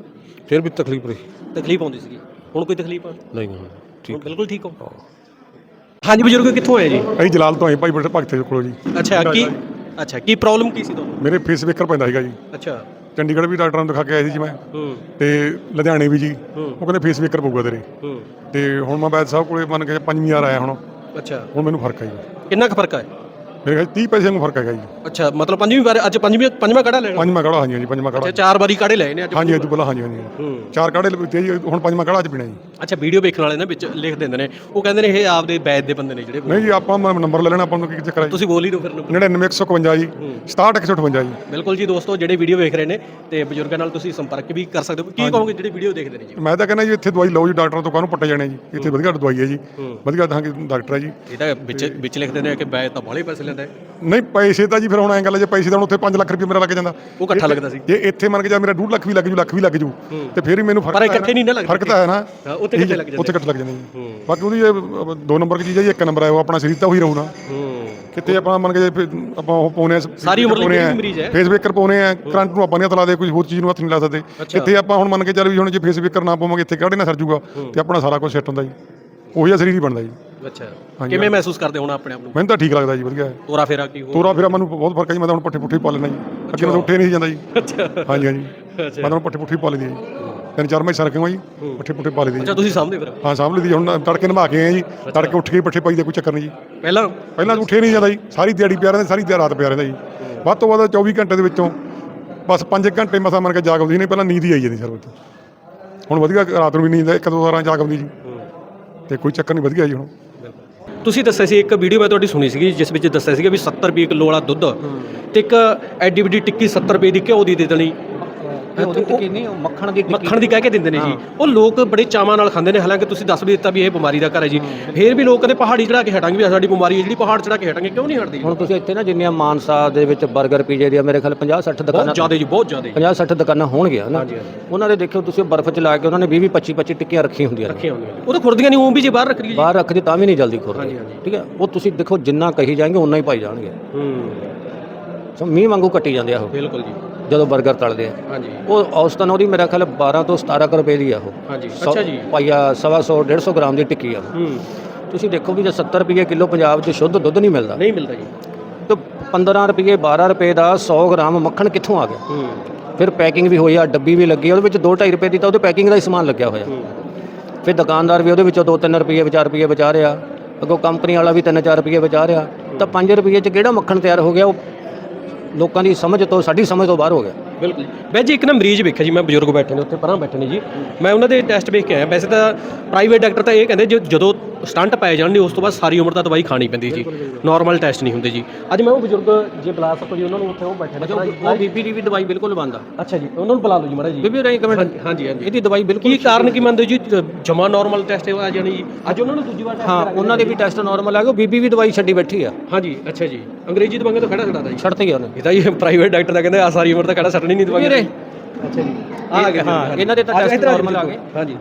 Speaker 7: ਫਿਰ ਵੀ ਤਕਲੀਫ ਰਹੀ।
Speaker 2: ਤਕਲੀਫ ਆਉਂਦੀ ਸੀਗੀ। ਹੁਣ ਕੋਈ ਤਕਲੀਫ ਆ?
Speaker 7: ਨਹੀਂ ਹੁਣ ਠੀਕ।
Speaker 2: ਬਿਲਕੁਲ ਠੀਕ ਹੋ? ਹਾਂਜੀ ਬਜ਼ੁਰਗ ਕਿੱਥੋਂ ਆਏ ਜੀ?
Speaker 8: ਅਸੀਂ ਜਲਾਲ ਤੋਂ ਆਏ ਭਾਈ ਬੜੇ ਭਗਤ ਦੇ ਕੋਲੋਂ ਜੀ।
Speaker 2: ਅੱਛਾ ਕੀ ਅੱਛਾ ਕੀ ਪ੍ਰੋਬਲਮ ਕੀ ਸੀ ਤੁਹਾਨੂੰ?
Speaker 8: ਮੇਰੇ ਫੇਸ ਵੇਕਰ ਪੈਂਦਾ ਸੀਗਾ ਜੀ।
Speaker 2: ਅੱਛਾ।
Speaker 8: ਚੰਡੀਗੜ੍ਹ ਵੀ ਡਾਕਟਰਾਂ ਨੂੰ ਦਿਖਾ ਕੇ ਆਇਆ ਸੀ ਜੀ ਮੈਂ।
Speaker 2: ਹੂੰ।
Speaker 8: ਤੇ ਲੁਧਿਆਣੇ ਵੀ ਜੀ। ਉਹ ਕਹਿੰਦੇ ਫੇਸ ਵੇਕਰ ਪਊਗਾ ਤੇਰੇ।
Speaker 2: ਹੂੰ।
Speaker 8: ਤੇ ਹੁਣ ਮੈਂ ਵੈਦ ਸਾਹਿਬ ਕੋਲੇ ਮੰਨ ਕੇ ਪੰਜਵੀਂ ਵਾਰ ਆਇਆ ਹੁਣ।
Speaker 2: ਅੱਛਾ।
Speaker 8: ਹੁਣ ਮੈਨੂੰ ਫ਼ਰਕ ਹੈ ਜੀ
Speaker 2: ਕਿੰਨਾ ਕੁ ਫ਼ਰਕ ਹੈ
Speaker 8: ਮੇਰੇ ਖਿਆਲ 30 ਪੈਸੇ ਨੂੰ ਫ਼ਰਕ ਹੈਗਾ ਜੀ।
Speaker 2: ਅੱਛਾ ਮਤਲਬ ਪੰਜਵੀਂ ਵਾਰ ਅੱਜ ਪੰਜਵੀਂ ਪੰਜਵਾਂ ਕਾੜਾ ਲੈਣਾ?
Speaker 8: ਪੰਜਵਾਂ ਕਾੜਾ ਹਾਂਜੀ ਹਾਂਜੀ ਪੰਜਵਾਂ
Speaker 2: ਅੱਛਾ
Speaker 8: ਕਾੜਾ
Speaker 2: ਚਾਰ ਵਾਰੀ ਕਾੜੇ ਲਏ ਨੇ ਅੱਜ
Speaker 8: ਹਾਂਜੀ ਅੱਜ ਪਹਿਲਾਂ ਹਾਂਜੀ ਹਾਂਜੀ।
Speaker 2: ਹੂੰ।
Speaker 8: ਚਾਰ ਕਾੜੇ ਲਿੱਤੇ ਜੀ ਹੁਣ ਪੰਜਵਾਂ ਕਾੜਾ ਅੱਜ ਪੀਣਾ ਜੀ।
Speaker 2: ਅੱਛਾ ਵੀਡੀਓ ਵੇਖਣ ਵਾਲੇ ਨਾ ਵਿੱਚ ਲਿਖ ਦਿੰਦੇ ਨੇ। ਉਹ ਕਹਿੰਦੇ ਨੇ ਇਹ ਆਪਦੇ ਬੈਦ ਦੇ ਬੰਦੇ ਨੇ ਜਿਹੜੇ
Speaker 8: ਨਹੀਂ ਜੀ ਆਪਾਂ ਨੰਬਰ ਲੈ ਲੈਣਾ ਆਪਾਂ ਨੂੰ ਕੀ ਚੱਕਰ ਹੈ
Speaker 2: ਤੁਸੀਂ ਬੋਲ ਹੀ ਦਿਓ ਫਿਰ number।
Speaker 8: 99151 ਜੀ। 67158 ਜੀ।
Speaker 2: ਬਿਲਕੁਲ ਜੀ ਦੋਸਤੋ ਜਿਹੜੇ ਵੀਡੀਓ ਵੇਖ ਰਹੇ ਨੇ ਤੇ ਬਜ਼ੁਰਗਾਂ ਨਾਲ ਤੁਸੀਂ ਸੰਪਰਕ ਵੀ ਕਰ ਸਕਦੇ ਹੋ। ਕੀ ਕਹੋਗੇ ਜਿਹੜੇ ਵੀਡੀਓ ਦੇਖਦੇ ਨੇ ਜੀ?
Speaker 8: ਮੈਂ ਤਾਂ ਕਹਿੰਦਾ ਜੀ ਇੱਥੇ ਦਵਾਈ ਲਓ ਜੀ ਡਾਕਟਰਾਂ ਤੋਂ ਕਾਹਨੂੰ ਪੱਟੇ ਜਾਣੇ ਜੀ? ਇੱਥੇ ਵਧੀਆ ਦਵਾਈ ਹੈ ਜੀ। ਵਧੀਆ ਤਾਂ ਡਾਕਟਰ ਹੈ ਜੀ।
Speaker 2: ਇਹ ਤਾਂ ਵਿੱਚ ਵਿੱਚ ਲਿਖ ਦਿੰਦੇ ਆ ਕਿ ਬੈਦ ਤਾਂ ਬਾਹਲੇ ਪੈਸੇ ਲੈਂਦਾ
Speaker 8: ਨਹੀਂ ਪੈਸੇ ਤਾਂ ਜੀ ਫਿਰ ਹੁਣ ਐਂ ਗੱਲ ਜੇ ਪੈਸੇ ਹੁਣ ਉੱਥੇ 5 ਲੱਖ ਰੁਪਏ ਮੇਰਾ ਲੱਗ ਜਾਂਦਾ।
Speaker 2: ਉਹ ਇਕੱਠਾ ਲੱਗਦਾ ਸੀ।
Speaker 8: ਜੇ ਇੱਥੇ ਮੰਨ ਕੇ ਜਾ ਮੇਰਾ 2 ਲੱਖ ਵੀ ਲੱਗ ਜੂ ਲੱਖ ਵੀ ਲੱਗ ਜੂ। ਤੇ ਫਿਰ ਹੀ ਮੈਨੂੰ ਫ਼ਰਕ
Speaker 2: ਪਰ
Speaker 8: ਤਾਂ
Speaker 2: ਇਕੱਠੇ ਨਹੀਂ ਨਾ ਲੱਗਦੇ
Speaker 8: ਫ਼ਰਕ ਤਾਂ ਹੈ ਨਾ।
Speaker 2: ਉੱਥੇ ਇਕੱਠੇ ਲੱਗ ਜਾਂਦੇ।
Speaker 8: ਉੱਥੇ ਇਕੱਠੇ ਲੱਗ ਜਾਂਦੇ ਜੀ। ਬਾਕੀ ਉਹਦੀ ਇਹ ਦੋ ਨੰਬਰ ਦੀ ਚੀਜ਼ ਹੈ ਜੀ ਇੱਕ ਨੰਬਰ ਹੈ ਉਹ ਆਪਣਾ ਸਰੀਰ ਤਾਂ ਉਹੀ ਰਹੂ ਨਾ
Speaker 2: ਹੂੰ।
Speaker 8: ਕਿਤੇ ਆਪਾਂ ਮੰਨ ਕੇ ਜੇ ਫਿਰ ਆਪਾਂ ਉਹ ਪਾਉਨੇ ਆ
Speaker 2: ਸਾਰੀ ਉਮਰ ਲਈ ਕਿਹੜੀ ਮਰੀਜ਼ ਹੈ?
Speaker 8: ਫੇਸ ਵੇਕਰ ਪਾਉਨੇ ਆ ਕਰੰਟ ਨੂੰ ਆਪਾਂ ਨਹੀਂ ਹੱਥ ਲਾ ਦੇ ਕੋਈ ਹੋਰ ਚੀਜ਼ ਨੂੰ ਹੱਥ ਨਹੀਂ ਲਾ ਸਕਦੇ। ਕਿਤੇ ਆਪਾਂ ਹੁਣ ਮੰਨ ਕੇ ਚੱਲ ਵੀ ਹੁਣ ਜੇ ਫੇਸ ਵੇਕਰ ਨਾ ਪਾਵਾਂਗੇ ਇੱਥੇ ਕਾੜੇ ਨਾ ਸਰ ਜੂਗਾ? ਤੇ ਆਪਣਾ ਸਾਰਾ ਕੁਝ ਸੈੱਟ ਹੁੰਦਾ ਜੀ। ਉਹੀ ਜਿਹਾ ਸਰੀਰ ਹੀ ਬਣਦਾ ਜੀ।
Speaker 2: ਅੱਛਾ। ਕਿਵੇਂ ਮਹਿਸੂਸ ਕਰਦੇ ਹੁਣ ਆਪਣੇ ਆਪ ਨੂੰ?
Speaker 8: ਮੈਨੂੰ ਤਾਂ ਠੀਕ ਲੱਗਦਾ ਜੀ ਵਧੀਆ।
Speaker 2: ਤੋਰਾ ਫੇਰਾ ਕੀ ਹੋ
Speaker 8: ਤੋਰਾ ਫੇਰਾ ਮੈਨੂੰ ਬਹੁਤ ਫ਼ਰਕ ਹੈ ਜੀ ਮੈਂ ਤਾਂ ਹੁਣ ਪੱਠੇ ਪੁੱਠੇ ਪਾ ਲੈਣਾ ਜੀ। ਅੱਗੇ ਮੈਂ ਉੱਠੇ ਨਹੀਂ ਜਾਂਦਾ ਜੀ।
Speaker 2: ਅੱਛਾ।
Speaker 8: ਹਾਂਜੀ ਹਾਂਜੀ। ਮੈਂ ਤਾਂ ਹੁਣ ਪੱਠੇ ਪੁੱਠੇ ਪਾ ਲੈਂਦੀ ਜੀ। ਤਿੰਨ ਚਾਰ ਮਹੀਨੇ ਰੱਖਿਆ ਜੀ ਪੱਠੇ ਪੁੱਠੇ ਪਾ ਲੈਂਦੀ
Speaker 2: ਅੱਛਾ
Speaker 8: ਜੀ
Speaker 2: ਤੁਸੀਂ ਸਾਹਮਣੇ ਫਿਰ?
Speaker 8: ਹਾਂ ਲਈ ਦੀ ਹੁਣ ਤੜਕੇ ਨਵਾ ਕੇ ਆਏ ਜੀ ਤੜਕੇ ਉੱਠ ਕੇ ਪੱਠੇ ਪਾਈ ਦੇ ਕੋਈ ਚੱਕਰ ਨਹੀਂ ਜੀ।
Speaker 2: ਪਹਿਲਾਂ?
Speaker 8: ਪਹਿਲਾਂ ਉੱਠੇ ਨਹੀਂ ਜਾਂਦਾ ਜੀ ਸਾਰੀ ਦਿਹਾੜੀ ਪਿਆ ਰਹਿੰਦਾ ਸਾਰੀ ਦਿਹਾੜੀ ਰਾਤ ਪਿਆ ਰਹਿੰਦਾ ਜੀ। ਵੱਧ ਤੋਂ ਵੱਧ 24 ਘੰਟੇ ਦੇ ਵਿੱਚੋਂ ਬਸ 5 ਘੰਟੇ ਮਸਾ ਮੰਨ ਕੇ ਜਾਗ ਆਉਂਦੀ ਨਹੀਂ ਪਹਿਲਾਂ ਨੀਂਦ ਹੀ ਆਈ ਜਾਂਦੀ ਸਰ ਵਿੱਚ ਹੁਣ ਵਧੀਆ ਰਾਤ ਨੂੰ ਵੀ ਨੀਂਦ ਇੱਕ ਦੋ ਵਾਰਾਂ ਜਾਗ ਆਉਂਦੀ ਜੀ ਤੇ ਕੋਈ ਚੱਕਰ ਨਹੀਂ ਵਧੀਆ ਜੀ ਹੁਣ।
Speaker 2: ਤੁਸੀਂ ਦੱਸਿਆ ਸੀ ਇੱਕ ਵੀਡੀਓ ਮੈਂ ਤੁਹਾਡੀ ਸੁਣੀ ਸੀਗੀ ਜਿਸ ਵਿੱਚ ਦੱਸਿਆ ਸੀਗਾ ਵੀ 70 ਰੁਪਏ ਕਿਲੋ ਵਾਲਾ ਦੁੱਧ। ਤੇ ਇੱਕ ਐਡੀ ਵੱਡੀ ਟਿੱਕੀ 70 ਰੁਪਏ ਦੀ ਘਿਓ ਦੀ ਦੇ ਦੇਣੀ।
Speaker 5: ਉਹਦੀ ਟਿੱਕੀ ਨਹੀਂ ਉਹ ਮੱਖਣ ਦੀ
Speaker 2: ਮੱਖਣ ਦੀ ਕਹਿ ਕੇ ਦਿੰਦੇ ਨੇ ਜੀ। ਉਹ ਲੋਕ ਬੜੇ ਚਾਵਾਂ ਨਾਲ ਖਾਂਦੇ ਨੇ ਹਾਲਾਂਕਿ ਤੁਸੀਂ ਦੱਸ ਵੀ ਦਿੱਤਾ ਵੀ ਇਹ ਬਿਮਾਰੀ ਦਾ ਘਰ ਹੈ ਜੀ। ਫਿਰ ਵੀ ਲੋਕ ਕਹਿੰਦੇ ਪਹਾੜੀ ਚੜਾ ਕੇ ਹਟਾਂਗੇ ਵੀ ਸਾਡੀ ਬਿਮਾਰੀ ਹੈ ਜਿਹੜੀ ਪਹਾੜ ਚੜਾ ਕੇ ਹਟਾਂਗੇ ਕਿਉਂ ਨਹੀਂ ਹਟਦੀ?
Speaker 9: ਹੁਣ ਤੁਸੀਂ ਇੱਥੇ ਨਾ ਜਿੰਨੀਆਂ ਮਾਨਸਾ ਦੇ ਵਿੱਚ 버ਗਰ ਪੀਜੇ ਦੀਆਂ ਮੇਰੇ ਖਿਆਲ 50 60
Speaker 2: ਬਹੁਤ
Speaker 9: ਦੁਕਾਨਾਂ
Speaker 2: ਜ਼ਿਆਦਾ ਜੀ ਬਹੁਤ ਜ਼ਿਆਦਾ।
Speaker 9: 50 60 ਦੁਕਾਨਾਂ ਹੋਣਗੀਆਂ ਨਾ? ਉਹਨਾਂ ਦੇ ਦੇਖਿਓ ਤੁਸੀਂ ਬਰਫ਼ ਚ ਲਾ ਕੇ ਉਹਨਾਂ ਨੇ 20 20 25 25 ਟਿੱਕੀਆਂ ਰੱਖੀਆਂ ਹੁੰਦੀਆਂ ਨੇ।
Speaker 2: ਰੱਖੀਆਂ ਹੁੰਦੀਆਂ ਨੇ। ਉਹ ਤਾਂ ਖੁਰਦੀਆਂ ਨਹੀਂ ਉਹ ਵੀ ਜੇ ਬਾਹਰ ਰੱਖ ਲਈਏ ਜੀ।
Speaker 9: ਬਾਹਰ ਰੱਖਦੇ ਤਾਂ ਵੀ ਨਹੀਂ ਜਲਦੀ ਖੁਰਦੇ। ਠੀਕ ਹੈ? ਉਹ ਤੁਸੀਂ ਦੇਖੋ ਜਿੰਨਾ ਕਹੀ ਜਾਣਗੇ ਉਨਾ ਹੀ ਪਾਈ ਜਾਣਗੇ।
Speaker 2: ਹੂੰ।
Speaker 9: ਸੋ ਮੀਂਹ ਵਾਂਗੂ ਕੱਟੀ ਜਾਂਦੇ ਆ ਉਹ।
Speaker 2: ਬਿਲਕੁਲ ਜੀ।
Speaker 9: ਜਦੋਂ 버ਗਰ ਤਲਦੇ ਆ।
Speaker 2: ਹਾਂਜੀ।
Speaker 9: ਉਹ ਔਸਤਨ ਉਹਦੀ ਮੇਰਾ ਖਿਆਲ 12 ਤੋਂ 17 ਕੁ ਰੁਪਏ ਦੀ ਆ ਉਹ।
Speaker 2: ਹਾਂਜੀ।
Speaker 9: ਸੌ-
Speaker 2: ਅੱਛਾ ਜੀ।
Speaker 9: ਪਾਈਆ ਸਵਾ ਸੌ 150 ਗ੍ਰਾਮ ਦੀ ਟਿੱਕੀ ਆ ਉਹ।
Speaker 2: ਹੂੰ।
Speaker 9: ਤੁਸੀਂ ਦੇਖੋ ਵੀ ਜੇ 70 ਰੁਪਏ ਕਿਲੋ ਪੰਜਾਬ 'ਚ ਸ਼ੁੱਧ ਦੁੱਧ ਨਹੀਂ ਮਿਲਦਾ।
Speaker 2: ਨਹੀਂ ਮਿਲਦਾ ਜੀ।
Speaker 9: ਤਾਂ 15 ਰੁਪਏ 12 ਰੁਪਏ ਦਾ 100 ਗ੍ਰਾਮ ਮੱਖਣ ਕਿੱਥੋਂ ਆ ਗਿਆ?
Speaker 2: ਹੂੰ।
Speaker 9: ਫਿਰ ਪੈਕਿੰਗ ਵੀ ਹੋਈ ਆ ਡੱਬੀ ਵੀ ਲੱਗੀ ਆ, ਉਹਦੇ ਵਿੱਚ 2.5 ਰੁਪਏ ਦੀ ਤਾਂ ਉਹਦੇ ਪੈਕਿੰਗ ਦਾ ਹੀ ਸਮਾਨ ਲੱਗਿਆ ਹੋਇਆ। ਫਿਰ ਦੁਕਾਨਦਾਰ ਵੀ ਉਹਦੇ ਵਿੱਚੋਂ 2-3 ਰੁਪਏ 4 ਰੁਪਏ ਬਚਾ ਰਿਹਾ। ਅੱਗੋਂ ਕੰਪਨੀ ਵਾਲਾ ਵੀ 3-4 ਰੁਪਏ ਬਚਾ ਰਿਹਾ। ਤਾਂ 5 ਰੁਪਏ 'ਚ ਕਿਹੜਾ ਮੱਖਣ ਤਿਆਰ ਹੋ ਗਿਆ? ਉਹ ਲੋਕਾਂ ਦੀ ਸਮਝ ਤੋਂ, ਸਾਡੀ ਸਮਝ ਤੋਂ ਬਾਹਰ ਹੋ ਗਿਆ।
Speaker 2: ਬਿਲਕੁਲ ਬਈ ਜੀ, ਇੱਕ ਨਾ ਮਰੀਜ਼ ਵੇਖਿਆ ਜੀ, ਮੈਂ ਬਜ਼ੁਰਗ ਬੈਠੇ ਨੇ, ਉੱਥੇ ਪਰਾਂ ਬੈਠੇ ਨੇ ਜੀ। ਮੈਂ ਉਹਨਾਂ ਦੇ ਟੈਸਟ ਵੇਖ ਕੇ ਆਇਆ। ਵੈਸੇ ਤਾਂ ਪ੍ਰਾਈਵੇਟ ਡਾਕਟਰ ਤਾਂ ਇਹ ਕਹਿੰਦੇ, ਜੇ ਜਦੋਂ ਸਟੰਟ ਪੈ ਜਾਣ ਨੇ ਉਸ ਤੋਂ ਬਾਅਦ ਸਾਰੀ ਉਮਰ ਦਾ ਦਵਾਈ ਖਾਣੀ ਪੈਂਦੀ ਜੀ। ਨਾਰਮਲ ਟੈਸਟ ਨਹੀਂ ਹੁੰਦੇ ਜੀ। ਅੱਜ ਮੈਂ ਉਹ ਬਜ਼ੁਰਗ ਜੇ ਬੁਲਾ ਸਕੋ ਜੀ ਉਹਨਾਂ ਨੂੰ ਉੱਥੇ ਉਹ ਬੈਠੇ ਨੇ
Speaker 9: ਉਹ ਬੀਪੀ ਦੀ ਵੀ ਦਵਾਈ ਬਿਲਕੁਲ ਬੰਦ ਆ।
Speaker 2: ਅੱਛਾ ਜੀ ਉਹਨਾਂ ਨੂੰ ਬੁਲਾ ਲਓ ਜੀ ਮਾੜਾ ਜੀ।
Speaker 9: ਬੀਬੀ ਰਹੀ ਕਮੈਂਟ
Speaker 2: ਹਾਂਜੀ ਹਾਂਜੀ
Speaker 9: ਇਹਦੀ ਦਵਾਈ ਬਿਲਕੁਲ
Speaker 2: ਕੀ ਕਾਰਨ ਕੀ ਮੰਨਦੇ ਜੀ? ਜਮਾ ਨਾਰਮਲ ਟੈਸਟ ਆ ਜਾਣੀ ਜੀ। ਅੱਜ ਉਹਨਾਂ ਨੂੰ ਦੂਜੀ ਵਾਰ ਟੈਸਟ
Speaker 9: ਹਾਂ ਉਹਨਾਂ ਦੇ ਵੀ ਟੈਸਟ ਨਾਰਮਲ ਆ ਗਏ ਬੀਬੀ ਵੀ ਦਵਾਈ ਛੱਡੀ ਬੈਠੀ ਆ।
Speaker 2: ਹਾਂਜੀ ਅੱਛਾ ਜੀ। ਅੰਗਰੇਜ਼ੀ ਦਵਾਈਆਂ ਤੋਂ ਖੜਾ ਛੜਾਦਾ ਜੀ।
Speaker 9: ਛੱਡਤੇ ਗਿਆ ਉਹਨੇ।
Speaker 2: ਇਹ ਤਾਂ ਜੀ ਪ੍ਰਾਈਵੇਟ ਡਾਕਟਰ ਦਾ ਕਹਿੰਦੇ ਆ ਸਾਰੀ ਉਮਰ ਤਾਂ ਖੜਾ ਛੱਡਣੀ ਨਹੀਂ ਦਵਾਈਆਂ
Speaker 9: ਵੀਰੇ।
Speaker 2: ਅੱਛਾ ਜੀ। ਆ ਗਿਆ
Speaker 9: ਹਾਂ, ਇਹਨਾਂ ਦੇ ਤਾਂ test normal ਆ ਗਏ।
Speaker 2: ਹਾਂਜੀ।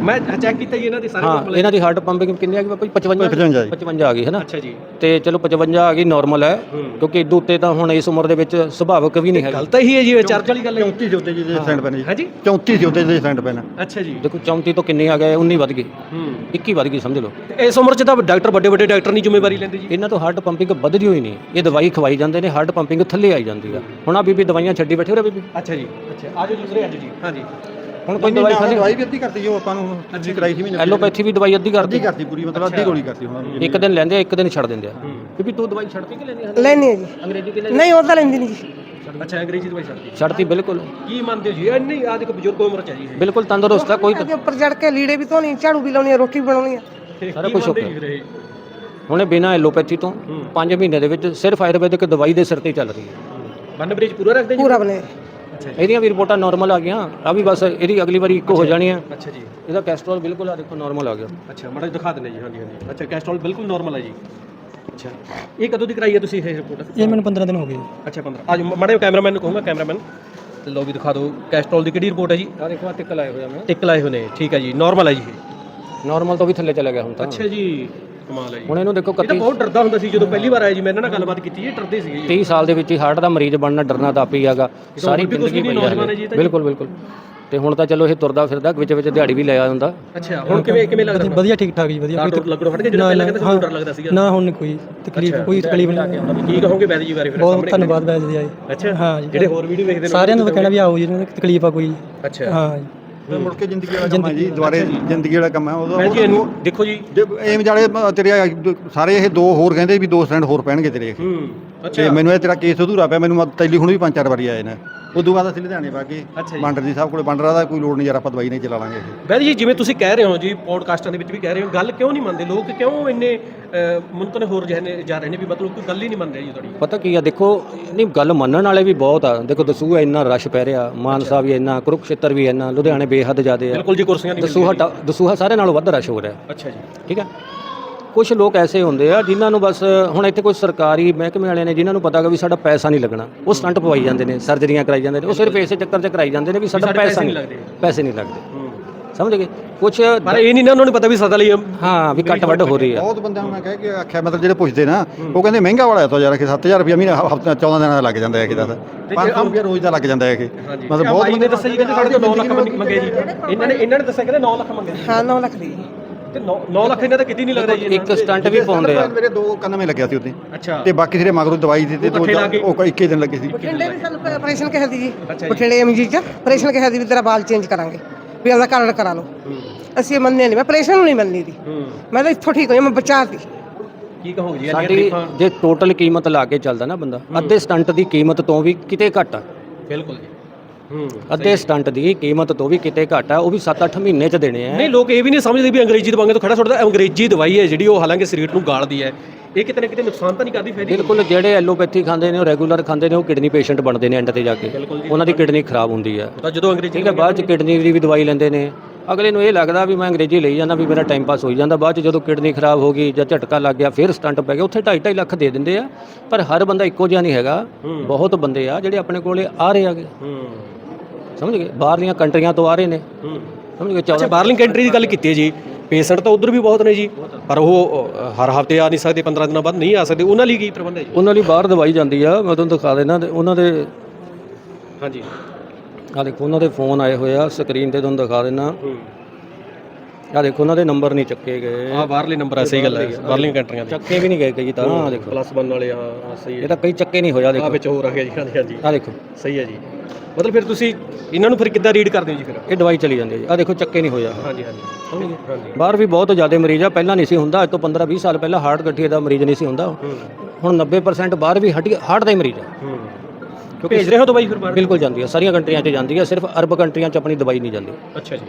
Speaker 2: ਮੈਂ ਚੈੱਕ ਕੀਤਾ ਜੀ ਇਹਨਾਂ ਦੇ ਸਾਰੇ
Speaker 9: ਹਾਂ ਇਹਨਾਂ ਦੀ ਹਾਰਟ ਪੰਪਿੰਗ ਕਿੰਨੀ ਆ ਗਈ ਜੀ? 55
Speaker 4: 55 ਜੀ।
Speaker 9: 55 ਆ ਗਈ ਹੈ ਨਾ
Speaker 2: ਅੱਛਾ ਜੀ।
Speaker 9: ਤੇ ਚਲੋ 55 ਆ ਗਈ ਨਾਰਮਲ ਹੈ ਕਿਉਂਕਿ ਇਦੋਂ ਉੱਤੇ ਤਾਂ ਹੁਣ ਇਸ ਉਮਰ ਦੇ ਵਿੱਚ ਸੁਭਾਵਕ ਵੀ ਨਹੀਂ ਹੈਗਾ।
Speaker 2: ਗੱਲ ਤਾਂ ਇਹੀ ਹੈ ਜੀ ਇਹ ਚਰਚ ਵਾਲੀ ਗੱਲ ਹੈ
Speaker 4: 34 ਜੋਤੇ ਜੀ ਦੇ ਸੈਂਟ ਪੈਣੇ ਜੀ।
Speaker 2: ਹਾਂਜੀ?
Speaker 4: 34 ਜੋਤੇ ਦੇ ਸੈਂਟ ਪੈਣਾ।
Speaker 2: ਅੱਛਾ ਜੀ।
Speaker 9: ਦੇਖੋ 34 ਤੋਂ ਕਿੰਨੇ ਆ ਗਏ 19 ਵੱਧ ਗਏ
Speaker 2: ਹੂੰ।
Speaker 9: 21 ਵੱਧ ਗਈ ਸਮਝ ਲਓ।
Speaker 2: ਤੇ ਇਸ ਉਮਰ 'ਚ ਤਾਂ ਡਾਕਟਰ ਵੱਡੇ ਵੱਡੇ ਡਾਕਟਰ ਨਹੀਂ ਜ਼ਿੰਮੇਵਾਰੀ ਲੈਂਦੇ ਜੀ?
Speaker 9: ਇਹਨਾਂ ਤੋਂ ਹਾਰਟ ਪੰਪਿੰਗ ਵੱਧਦੀ ਹੋਈ ਨਹੀਂ। ਇਹ ਦਵਾਈ ਖਵਾਈ ਜਾਂਦੇ ਨੇ ਹਾਰਟ ਪੰਪਿੰਗ ਥੱਲੇ ਆਈ ਜਾਂਦੀ ਆ। ਹੁਣ ਆ ਬੀਬੀ ਦਵਾਈਆਂ ਛੱਡੀ ਬੈਠੇ ਹੋ ਬੀਬੀ?
Speaker 2: ਅੱਛਾ ਜੀ ਅੱਛਾ। ਆਜੋ ਦੂਸਰੇ ਅੱਜ ਜੀ। ਹਾਂਜੀ।
Speaker 9: ਹੁਣ ਕੋਈ ਦਵਾਈ ਖਾਲੀ
Speaker 4: ਦਵਾਈ ਵੀ ਅੱਧੀ ਕਰਤੀ ਜੋ ਆਪਾਂ ਨੂੰ ਅੱਧੀ ਕਰਾਈ ਸੀ ਮਹੀਨੇ
Speaker 9: ਐਲੋਪੈਥੀ ਵੀ ਦਵਾਈ ਅੱਧੀ ਕਰਦੀ
Speaker 4: ਅੱਧੀ ਕਰਤੀ ਪੂਰੀ ਮਤਲਬ ਅੱਧੀ ਗੋਲੀ ਕਰਤੀ ਹੁਣ।
Speaker 9: ਇੱਕ ਦਿਨ ਲੈਂਦੇ ਆ ਇੱਕ ਦਿਨ ਛੱਡ ਦਿੰਦੇ ਆ। ਬੀਬੀ ਤੂੰ ਦਵਾਈ ਛੱਡਤੀ ਕਿ ਲੈਂਦੀ ਆ
Speaker 10: ਲੈਣੀ ਹੈ ਜੀ।
Speaker 9: ਅੰਗਰੇਜ਼ੀ ਕਿ
Speaker 10: ਨਹੀਂ ਉਹ ਤਾਂ ਲੈਂਦੀ ਨਹੀਂ ਜੀ।
Speaker 2: ਅੱਛਾ ਅੰਗਰੇਜ਼ੀ ਦਵਾਈ ਛੱਡਦੀ
Speaker 9: ਛੱਡਤੀ ਬਿਲਕੁਲ।
Speaker 2: ਕੀ ਮੰਨਦੇ ਹੋ ਜੀ? ਇੰਨੀ ਆਦਿਕ ਬਜ਼ੁਰਗ ਉਮਰ 'ਚ ਹੈ ਜੀ ਇਹ।
Speaker 9: ਬਿਲਕੁਲ ਤੰਦਰੁਸਤ ਆ ਕੋਈ
Speaker 10: ਅੱਗੇ ਉੱਪਰ ਚੜ ਕੇ ਲੀੜੇ ਵੀ ਧੋਣੀ ਝਾੜੂ ਵੀ ਲਾਉਣੀ ਹੈ ਰੋਟੀ ਵੀ ਬਣਾਉਣੀ ਹੈ
Speaker 2: ਇਹ
Speaker 9: ਸਾਰਾ
Speaker 2: ਕੀ
Speaker 9: ਕੁਛ ਹੋ
Speaker 2: ਮੰਨਦੇ। ਜੀ ਫਿਰ ਇਹ?
Speaker 9: ਹੁਣੇ ਬਿਨਾਂ ਐਲੋਪੈਥੀ ਤੋਂ 5 ਮਹੀਨੇ ਦੇ ਵਿੱਚ ਸਿਰਫ ਆਯੁਰਵੈਦਿਕ ਦਵਾਈ ਦੇ ਸਿਰ ਤੇ ਚੱਲ ਰਹੀ ਹੈ।
Speaker 2: ਬੰਨ ਬ੍ਰਿਜ ਪੂਰਾ ਰੱਖਦੇ ਜੀ?
Speaker 10: ਪੂਰਾ ਬਣੇ
Speaker 9: ਇਹਦੀਆਂ ਵੀ ਰਿਪੋਰਟਾਂ ਨਾਰਮਲ ਆ ਗਈਆਂ। ਆ ਵੀ ਬਸ ਇਹਦੀ ਅਗਲੀ ਵਾਰੀ ਇੱਕੋ ਹੋ ਜਾਣੀ ਆ
Speaker 2: ਅੱਛਾ ਜੀ।
Speaker 9: ਇਹਦਾ ਕੈਸਟਰੋਲ ਬਿਲਕੁਲ ਆ ਦੇਖੋ ਨਾਰਮਲ ਆ ਗਿਆ।
Speaker 2: ਅੱਛਾ ਮਾੜਾ ਦਿਖਾ ਦਿੰਦੇ ਜੀ ਹਾਂਜੀ ਹਾਂਜੀ। ਅੱਛਾ ਕੈਸਟਰੋਲ ਬਿਲਕੁਲ ਨਾਰਮਲ ਹੈ ਜੀ। ਅੱਛਾ। ਇਹ ਕਦੋਂ ਦੀ ਕਰਾਈ ਹੈ ਤੁਸੀਂ ਇਹ ਰਿਪੋਰਟ
Speaker 6: ਇਹ ਮੈਨੂੰ 15 ਦਿਨ ਹੋ ਗਏ
Speaker 2: ਅੱਛਾ 15 ਅੱਜ ਮਾੜੇ ਕੈਮਰਾਮੈਨ ਨੂੰ ਕਹੂੰਗਾ ਕੈਮਰਾਮੈਨ ਤੇ ਲੋ ਵੀ ਦਿਖਾ ਦਿਓ ਕੈਸਟਰੋਲ ਦੀ ਕਿਹੜੀ ਰਿਪੋਰਟ ਹੈ ਜੀ?
Speaker 9: ਆ ਦੇਖੋ ਆ ਟਿੱਕ ਲਾਏ ਹੋਇਆ ਮੈਂ।
Speaker 2: ਟਿਕ ਲਾਏ ਹੋਏ ਨੇ ਠੀਕ ਹੈ ਜੀ ਨਾਰਮਲ ਹੈ ਜੀ ਇਹ।
Speaker 9: ਨਾਰਮਲ ਤੋਂ ਵੀ ਥੱਲੇ ਚਲਾ ਗਿਆ ਹੁਣ ਤਾਂ।
Speaker 2: ਅੱਛਾ ਜੀ। ਕਮਾਲ ਹੈ ਜੀ।
Speaker 9: ਹੁਣ ਇਹਨੂੰ ਦੇਖੋ
Speaker 2: ਇਹ ਤਾਂ
Speaker 9: 31
Speaker 2: ਬਹੁਤ ਡਰਦਾ ਹੁੰਦਾ ਸੀ ਜਦੋਂ ਪਹਿਲੀ ਵਾਰ ਆਇਆ ਜੀ ਮੈਂ ਇਹਨਾਂ ਨਾਲ ਗੱਲਬਾਤ ਕੀਤੀ ਜੀ ਡਰਦੇ ਸੀਗੇ ਜੀ
Speaker 9: 30 ਸਾਲ ਦੇ ਵਿੱਚ ਹੀ ਹਾਰਟ ਦਾ ਮਰੀਜ਼ ਬਣਨਾ ਡਰਨਾ ਤਾਂ ਆਪ ਹੀ ਹੈਗਾ। ਸਾਰੀ
Speaker 2: ਵੀ ਕੁਛ
Speaker 9: ਜ਼ਿੰਦਗੀ
Speaker 2: ਨਹੀਂ ਨੌਜਵਾਨ ਹੈ ਜੀ ਇਹ ਤਾਂ
Speaker 9: ਬਿਲਕੁਲ ਬਿਲਕੁਲ। ਤੇ ਹੁਣ ਤਾਂ ਚਲੋ ਇਹ ਤੁਰਦਾ ਫਿਰਦਾ ਵਿੱਚ ਵਿੱਚ ਦਿਹਾੜੀ ਵੀ ਲੈ ਆ ਹੁੰਦਾ।
Speaker 2: ਅੱਛਾ ਹੁਣ ਕਿਵੇਂ ਕਿਵੇਂ ਲੱਗਦਾ ਹੁਣ?
Speaker 6: ਵਧੀਆ ਠੀਕ ਠਾਕ ਜੀ ਵਧੀਆ।
Speaker 2: ਡਾਕਟਰ ਲੱਗੜੋ ਫੜ ਕੇ ਜਿਹੜਾ ਪਹਿਲਾਂ ਕਹਿੰਦਾ ਸੀ ਡਰ ਲੱਗਦਾ ਸੀਗਾ।
Speaker 6: ਨਾ ਹੁਣ ਕੋਈ ਤਕਲੀਫ ਕੋਈ ਤਕਲੀਫ ਨਹੀਂ।
Speaker 2: ਕੀ ਕਹੋਗੇ ਵੈਦ ਜੀ ਬਾਰੇ ਫਿਰ
Speaker 6: ਬਹੁਤ ਧੰਨਵਾਦ ਵੈਦ ਜੀ। ਆਏ
Speaker 2: ਅੱਛਾ
Speaker 6: ਹਾਂ ਜੀ।
Speaker 2: ਜਿਹੜੇ ਹੋਰ ਵੀਡੀਓ ਵੇਖਦੇ ਨੇ
Speaker 6: ਸਾਰਿਆਂ ਨੂੰ ਕਹਿਣਾ ਵੀ ਆਓ ਜੀ ਇਹਨਾਂ ਨੂੰ ਤਕਲੀਫ ਆ ਕੋਈ।
Speaker 2: ਅੱਛਾ।
Speaker 6: ਹਾਂ ਜੀ।
Speaker 4: ਮੁੜ ਕੇ ਜ਼ਿੰਦਗੀ ਵਾਲਾ ਕੰਮ ਹੈ ਜੀ ਦੁਬਾਰੇ ਜ਼ਿੰਦਗੀ ਵਾਲਾ ਕੰਮ ਹੈ
Speaker 2: ਇਹਨੂੰ ਦੇਖੋ ਜੀ।
Speaker 4: ਜੇ ਏਮ ਜਾਲੇ ਤੇਰੇ ਸਾਰੇ ਇਹ ਦੋ ਹੋਰ ਕਹਿੰਦੇ ਵੀ ਦੋ ਸਟੈਂਡ ਹੋਰ ਪੈਣਗੇ ਤੇਰੇ
Speaker 2: ਹੂੰ।
Speaker 4: ਤੇ ਮੈਨੂੰ ਇਹ ਤੇਰਾ ਕੇਸ ਅਧੂਰਾ ਪਿਆ ਮੈਨੂੰ ਤੈਲੀ ਹੁਣ ਵੀ ਪੰਜ ਚਾਰ ਵਾਰੀ ਆਏ ਨੇ। ਉਦੋਂ ਬਾਅਦ ਅਸੀਂ ਲੁਧਿਆਣੇ ਪਾ ਕੇ
Speaker 2: ਅੱਛਾ ਜੀ।
Speaker 4: ਬਾਂਡਰ ਜੀ ਸਾਹਿਬ ਕੋਲੇ ਬਾਂਡਰਾਂ ਦਾ ਕੋਈ ਲੋੜ ਨਹੀਂ ਯਾਰ ਆਪਾਂ ਦਵਾਈ ਨਹੀਂ ਚਲਾ ਲਾਂਗੇ ਇਹ
Speaker 2: ਜੀ ਜਿਵੇਂ ਤੁਸੀਂ ਕਹਿ ਰਹੇ ਹੋ ਜੀ ਪੋਡਕਾਸਟਾਂ ਦੇ ਵਿੱਚ ਵੀ ਕਹਿ ਰਹੇ ਹੋ ਗੱਲ ਕਿਉਂ ਨਹੀਂ ਮੰਨਦੇ ਲੋਕ? ਕਿਉਂ ਇੰਨੇ ਮੁਨਤਨ ਹੋਰ ਜਿਹਨੇ ਜਾ ਰਹੇ ਨੇ ਵੀ ਮਤਲਬ ਕੋਈ ਗੱਲ ਹੀ ਨਹੀਂ ਮੰਨ ਰਹੀ ਜੀ ਤੁਹਾਡੀ?
Speaker 9: ਪਤਾ ਕੀ ਆ ਦੇਖੋ ਨਹੀਂ ਗੱਲ ਮੰਨਣ ਵਾਲੇ ਵੀ ਬਹੁਤ ਆ। ਦੇਖੋ ਦਸੂਹਾ ਇੰਨਾ ਰਸ਼ ਪੈ ਰਿਹਾ ਮਾਨਸਾ ਵੀ ਇੰਨਾ ਕੁਰੂਕਸ਼ੇਤਰ ਵੀ ਇੰਨਾ ਲੁਧਿਆਣੇ ਬੇਹੱਦ ਜ਼ਿਆਦੇ ਆ।
Speaker 2: ਬਿਲਕੁਲ ਜੀ ਕੁਰਸੀਆਂ ਨਹੀਂ
Speaker 9: ਦਸੂਹਾ ਦਸੂਹਾ ਸਾਰੇ ਨਾਲੋਂ ਵੱਧ ਰਸ਼ ਹੋ ਰਿਹਾ।
Speaker 2: ਅੱਛਾ ਜੀ।
Speaker 9: ਠੀਕ ਹੈ ਕੁਝ ਲੋਕ ਐਸੇ ਹੁੰਦੇ ਆ ਜਿਨ੍ਹਾਂ ਨੂੰ ਬਸ ਹੁਣ ਇੱਥੇ ਕੋਈ ਸਰਕਾਰੀ ਮਹਿਕਮੇ ਵਾਲੇ ਨੇ ਜਿਨ੍ਹਾਂ ਨੂੰ ਪਤਾ ਹੈਗਾ ਵੀ ਸਾਡਾ ਪੈਸਾ ਨਹੀਂ ਲੱਗਣਾ ਉਹ ਸਟੰਟ ਪਵਾਈ ਜਾਂਦੇ ਨੇ ਸਰਜਰੀਆਂ ਕਰਾਈ ਜਾਂਦੇ ਨੇ ਉਹ ਸਿਰਫ ਇਸੇ ਚੱਕਰ 'ਚ ਕਰਾਈ ਜਾਂਦੇ ਨੇ ਵੀ ਸਾਡਾ ਪੈਸਾ ਨਹੀਂ
Speaker 2: ਲੱਗਦੇ।
Speaker 9: ਪੈਸੇ ਨਹੀਂ ਲੱਗਦੇ। ਸਮਝ ਗਏ? ਕੁਝ
Speaker 2: ਪਰ ਇਹ ਨਹੀਂ ਨਾ ਉਹਨਾਂ ਨੂੰ ਪਤਾ ਵੀ ਸਦਾ ਲਈ
Speaker 9: ਹਾਂ ਵੀ ਕੱਟ ਵੱਢ ਹੋ ਰਹੀ ਆ।
Speaker 4: ਬਹੁਤ ਬੰਦਿਆਂ ਨੂੰ ਮੈਂ ਕਹਿ ਕੇ ਆਖਿਆ ਮਤਲਬ ਜਿਹੜੇ ਪੁੱਛਦੇ ਨਾ ਉਹ ਕਹਿੰਦੇ ਮਹਿੰਗਾ ਵਾਲਾ ਹੈ ਤਾਂ ਯਾਰ ਕਿ 7000 ਰੁਪਏ ਮਹੀਨਾ ਹਫਤਾ 14 ਦਿਨਾਂ ਦਾ ਲੱਗ ਜਾਂਦਾ ਹੈ ਕਿ ਦੱਸ 500 ਰੁਪਏ ਰੋਜ਼ ਦਾ ਲੱਗ ਜਾਂਦਾ ਹੈ ਕਿ
Speaker 2: ਮਤਲਬ ਬਹੁਤ ਬੰਦੇ ਦੱਸਿਆ ਜੀ ਕਹਿੰਦੇ ਸਾਡੇ ਤੋਂ 9 ਲੱਖ ਮੰਗ- ਜੀ। ਇਹਨਾਂ ਨੇ ਇਹਨਾਂ ਨੇ ਦੱਸਿਆ ਕਹਿੰਦੇ 9 ਲੱਖ ਮੰਗੇ
Speaker 10: ਹਾਂ 9 ਲੱਖ ਦੀ
Speaker 2: ਤੇ 9 ਲੱਖ ਇਹਨਾਂ ਦਾ ਕਿਤੇ ਨਹੀਂ ਲੱਗਦਾ ਜੀ
Speaker 9: ਇੱਕ ਸਟੰਟ ਵੀ ਪਾਉਂਦੇ ਆ।
Speaker 4: ਮੇਰੇ ਦੋ ਕੰਨਵੇਂ ਲੱਗਿਆ ਸੀ ਉੱਤੇ
Speaker 2: ਅੱਛਾ।
Speaker 4: ਤੇ ਬਾਕੀ ਸਿਰੇ ਮਗਰੋਂ ਦਵਾਈ ਦਿੱਤੀ
Speaker 2: ਕੇ?
Speaker 4: ਉਹ ਇੱਕੇ ਦਿਨ ਲੱਗੇ ਸੀ।
Speaker 10: ਬਠਿੰਡੇ ਵੀ ਸਾਨੂੰ ਆਪਰੇਸ਼ਨ ਕਹਿ ਦੀ ਜੀ। ਬਠਿੰਡੇ ਐਮਜੀ ਚ ਆਪਰੇਸ਼ਨ ਕਹਿ ਦੀ ਵੀ ਤੇਰਾ ਬਾਲ ਚੇਂਜ ਕਰਾਂਗੇ। ਵੀ ਉਹਦਾ ਕਾਰਡ ਕਰਾ ਲਓ। ਅਸੀਂ ਇਹ ਮੰਨੇ ਨਹੀਂ ਮੈਂ ਆਪਰੇਸ਼ਨ ਨੂੰ ਨਹੀਂ ਮੰਨੀ ਦੀ। ਮੈਂ ਤਾਂ ਇੱਥੋਂ ਠੀਕ ਹੋਈ ਮੈਂ ਬਚਾਤੀ।
Speaker 2: ਕੀ ਕਹੋਗੇ ਜੀ?
Speaker 9: ਸਾਡੀ ਜੇ ਟੋਟਲ ਕੀਮਤ ਲਾ ਕੇ ਚੱਲਦਾ ਨਾ ਬੰਦਾ ਅੱਧੇ ਸਟੰਟ ਦੀ ਕੀਮਤ ਤੋਂ ਵੀ ਕਿਤੇ ਘੱਟ ਆ।
Speaker 2: ਬਿਲਕੁਲ ਜੀ।
Speaker 9: ਅੱਧੇ ਸਟੰਟ ਦੀ ਕੀਮਤ ਤੋਂ ਵੀ ਕਿਤੇ ਘੱਟ ਆ ਉਹ ਵੀ 7-8 ਮਹੀਨੇ ਚ ਦੇਣੇ ਆ।
Speaker 2: ਨਹੀਂ ਲੋਕ ਇਹ ਵੀ ਨਹੀਂ ਸਮਝਦੇ ਵੀ ਅੰਗਰੇਜ਼ੀ ਦਵਾਈਆਂ ਤੋਂ ਖੜਾ ਛੁੱਟਦਾ ਅੰਗਰੇਜ਼ੀ ਦਵਾਈ ਹੈ ਜਿਹੜੀ ਉਹ ਹਾਲਾਂਕਿ ਸਰੀਰ ਨੂੰ ਗਾਲਦੀ ਹੈ। ਇਹ ਕਿਤੇ ਨਾ ਕਿਤੇ ਨੁਕਸਾਨ ਤਾਂ ਨਹੀਂ ਕਰਦੀ ਫਾਇਦੇ
Speaker 9: ਬਿਲਕੁਲ ਜਿਹੜੇ ਐਲੋਪੈਥੀ ਖਾਂਦੇ ਨੇ ਉਹ ਰੈਗੂਲਰ ਖਾਂਦੇ ਨੇ ਉਹ ਕਿਡਨੀ ਪੇਸ਼ੈਂਟ ਬਣਦੇ ਨੇ ਐਂਡ ਤੇ ਜਾ ਕੇ। ਉਹਨਾਂ ਦੀ ਕਿਡਨੀ ਖਰਾਬ ਹੁੰਦੀ ਆ
Speaker 2: ਤਾਂ ਜਦੋਂ ਅੰਗਰੇਜ਼ੀ
Speaker 9: ਠੀਕ ਹੈ ਬਾਅਦ ਚ ਕਿਡਨੀ ਦੀ ਵੀ ਦਵਾਈ ਲੈਂਦੇ ਨੇ। ਅਗਲੇ ਨੂੰ ਇਹ ਲੱਗਦਾ ਵੀ ਮੈਂ ਅੰਗਰੇਜ਼ੀ ਲਈ ਜਾਂਦਾ ਵੀ ਮੇਰਾ ਟਾਈਮ ਪਾਸ ਹੋਈ ਜਾਂਦਾ। ਬਾਅਦ ਚ ਜਦੋਂ ਕਿਡਨੀ ਖਰਾਬ ਹੋ ਗਈ ਜਾਂ ਝਟਕਾ ਲੱਗ ਗਿਆ ਫਿਰ ਸਟੰਟ ਪੈ ਗਿਆ। ਉੱਥੇ 2.5 ਲੱਖ ਦੇ ਦਿੰਦੇ ਆ। ਪਰ ਹਰ ਬੰਦਾ ਇੱਕੋ ਜਿਹਾ ਨਹੀਂ ਹੈਗਾ। ਬਹੁਤ ਬੰਦੇ ਆ ਜਿਹੜੇ ਆਪਣੇ ਕੋਲੇ ਆ ਰਹੇ ਆਗੇ
Speaker 2: ਹੂੰ।
Speaker 9: ਸਮਝ ਗਏ? ਬਾਹਰਲੀਆਂ ਕੰਟਰੀਆਂ ਤੋਂ ਆ ਰਹੇ ਨੇ। ਸਮਝ ਗਏ?
Speaker 2: ਅੱਛਾ
Speaker 9: 14
Speaker 2: ਬਾਹਰਲੀ ਕੰਟਰੀ ਦੀ ਗੱਲ ਕੀਤੀ ਹੈ ਜੀ। ਪੇਸ਼ੈਂਟ ਤਾਂ ਉਧਰ ਵੀ ਬਹੁਤ ਨੇ ਜੀ। ਪਰ ਉਹ ਹਰ ਹਫ਼ਤੇ ਆ ਨਹੀਂ ਸਕਦੇ 15 ਦਿਨਾਂ ਬਾਅਦ ਨਹੀਂ ਆ ਸਕਦੇ। ਉਹਨਾਂ ਲਈ ਕੀ ਪ੍ਰਬੰਧ ਹੈ ਜੀ?
Speaker 9: ਉਹਨਾਂ ਲਈ ਬਾਹਰ ਦਵਾਈ ਜਾਂਦੀ ਆ। ਮੈਂ ਤੁਹਾਨੂੰ ਦਿਖਾ ਦੇਣਾ ਤੇ ਉਹਨਾਂ ਦੇ
Speaker 2: ਹਾਂਜੀ।
Speaker 9: ਆ ਦੇਖੋ ਉਹਨਾਂ ਦੇ ਫੋਨ ਆਏ ਹੋਏ ਆ। ਸਕਰੀਨ ਤੇ ਤੁਹਾਨੂੰ ਦਿਖਾ ਦੇਣਾ। ਆ ਦੇਖੋ ਉਹਨਾਂ ਦੇ ਨੰਬਰ ਨਹੀਂ ਚੱਕੇ ਗਏ।
Speaker 2: ਆ ਬਾਹਰਲੇ ਨੰਬਰ ਆ ਸਹੀ ਗੱਲ ਹੈ। ਬਾਹਰਲੀਆਂ ਕੰਟਰੀਆਂ ਦੇ।
Speaker 9: ਚੱਕੇ ਵੀ ਨਹੀਂ ਗਏ ਕਈ ਤਾਂ। ਆਹ ਦੇਖੋ।
Speaker 2: ਪਲੱਸ 1 ਵਾਲੇ ਹਾਂ, ਸਹੀ
Speaker 9: ਇਹ ਤਾਂ ਕਈ ਚੱਕੇ ਨਹੀਂ ਹੋਇਆ
Speaker 2: ਆ
Speaker 9: ਦੇਖੋ।
Speaker 2: ਵਿੱਚ ਹੋਰ ਆ ਗਿਆ ਜੀ ਹਾਂਜੀ ਹਾਂਜੀ
Speaker 9: ਆ ਦੇਖੋ।
Speaker 2: ਸਹੀ ਹੈ ਜੀ। ਮਤਲਬ ਫਿਰ ਤੁਸੀਂ ਇਹਨਾਂ ਨੂੰ ਫਿਰ ਕਿੱਦਾਂ ਰੀਡ ਕਰਦੇ ਹੋ ਜੀ ਫਿਰ?
Speaker 9: ਇਹ ਦਵਾਈ ਚਲੀ ਜਾਂਦੀ ਹੈ ਜੀ। ਆ ਦੇਖੋ ਚੱਕੇ ਨਹੀਂ ਹੋਇਆ।
Speaker 2: ਹਾਂਜੀ ਹਾਂਜੀ।
Speaker 9: ਬਾਹਰ ਵੀ ਬਹੁਤ ਜ਼ਿਆਦਾ ਮਰੀਜ਼ ਆ। ਪਹਿਲਾਂ ਨਹੀਂ ਸੀ ਹੁੰਦਾ। ਅੱਜ ਤੋਂ 15 20 ਸਾਲ ਪਹਿਲਾਂ ਹਾਰਟ ਗਠੀਏ ਦਾ ਮਰੀਜ਼ ਨਹੀਂ ਸੀ ਹੁੰਦਾ। ਹੁਣ 90% ਬਾਹਰ ਵੀ ਹਾਰਟ ਦਾ ਹੀ ਮਰੀਜ਼ ਆ।
Speaker 2: ਕਿਉਂਕਿ ਭੇਜ ਰਹੇ ਹੋ ਦਵਾਈ ਫਿਰ ਬਾਹਰ?
Speaker 9: ਬਿਲਕੁਲ ਜਾਂਦੀ ਹੈ ਸਾਰੀਆਂ ਕੰਟਰੀਆਂ 'ਚ ਜਾਂਦੀ ਹੈ ਸਿਰਫ ਅਰਬ ਕੰਟਰੀਆਂ 'ਚ ਆਪਣੀ ਦਵਾਈ ਨਹੀਂ ਜਾਂਦੀ।
Speaker 2: ਅੱਛਾ ਜੀ।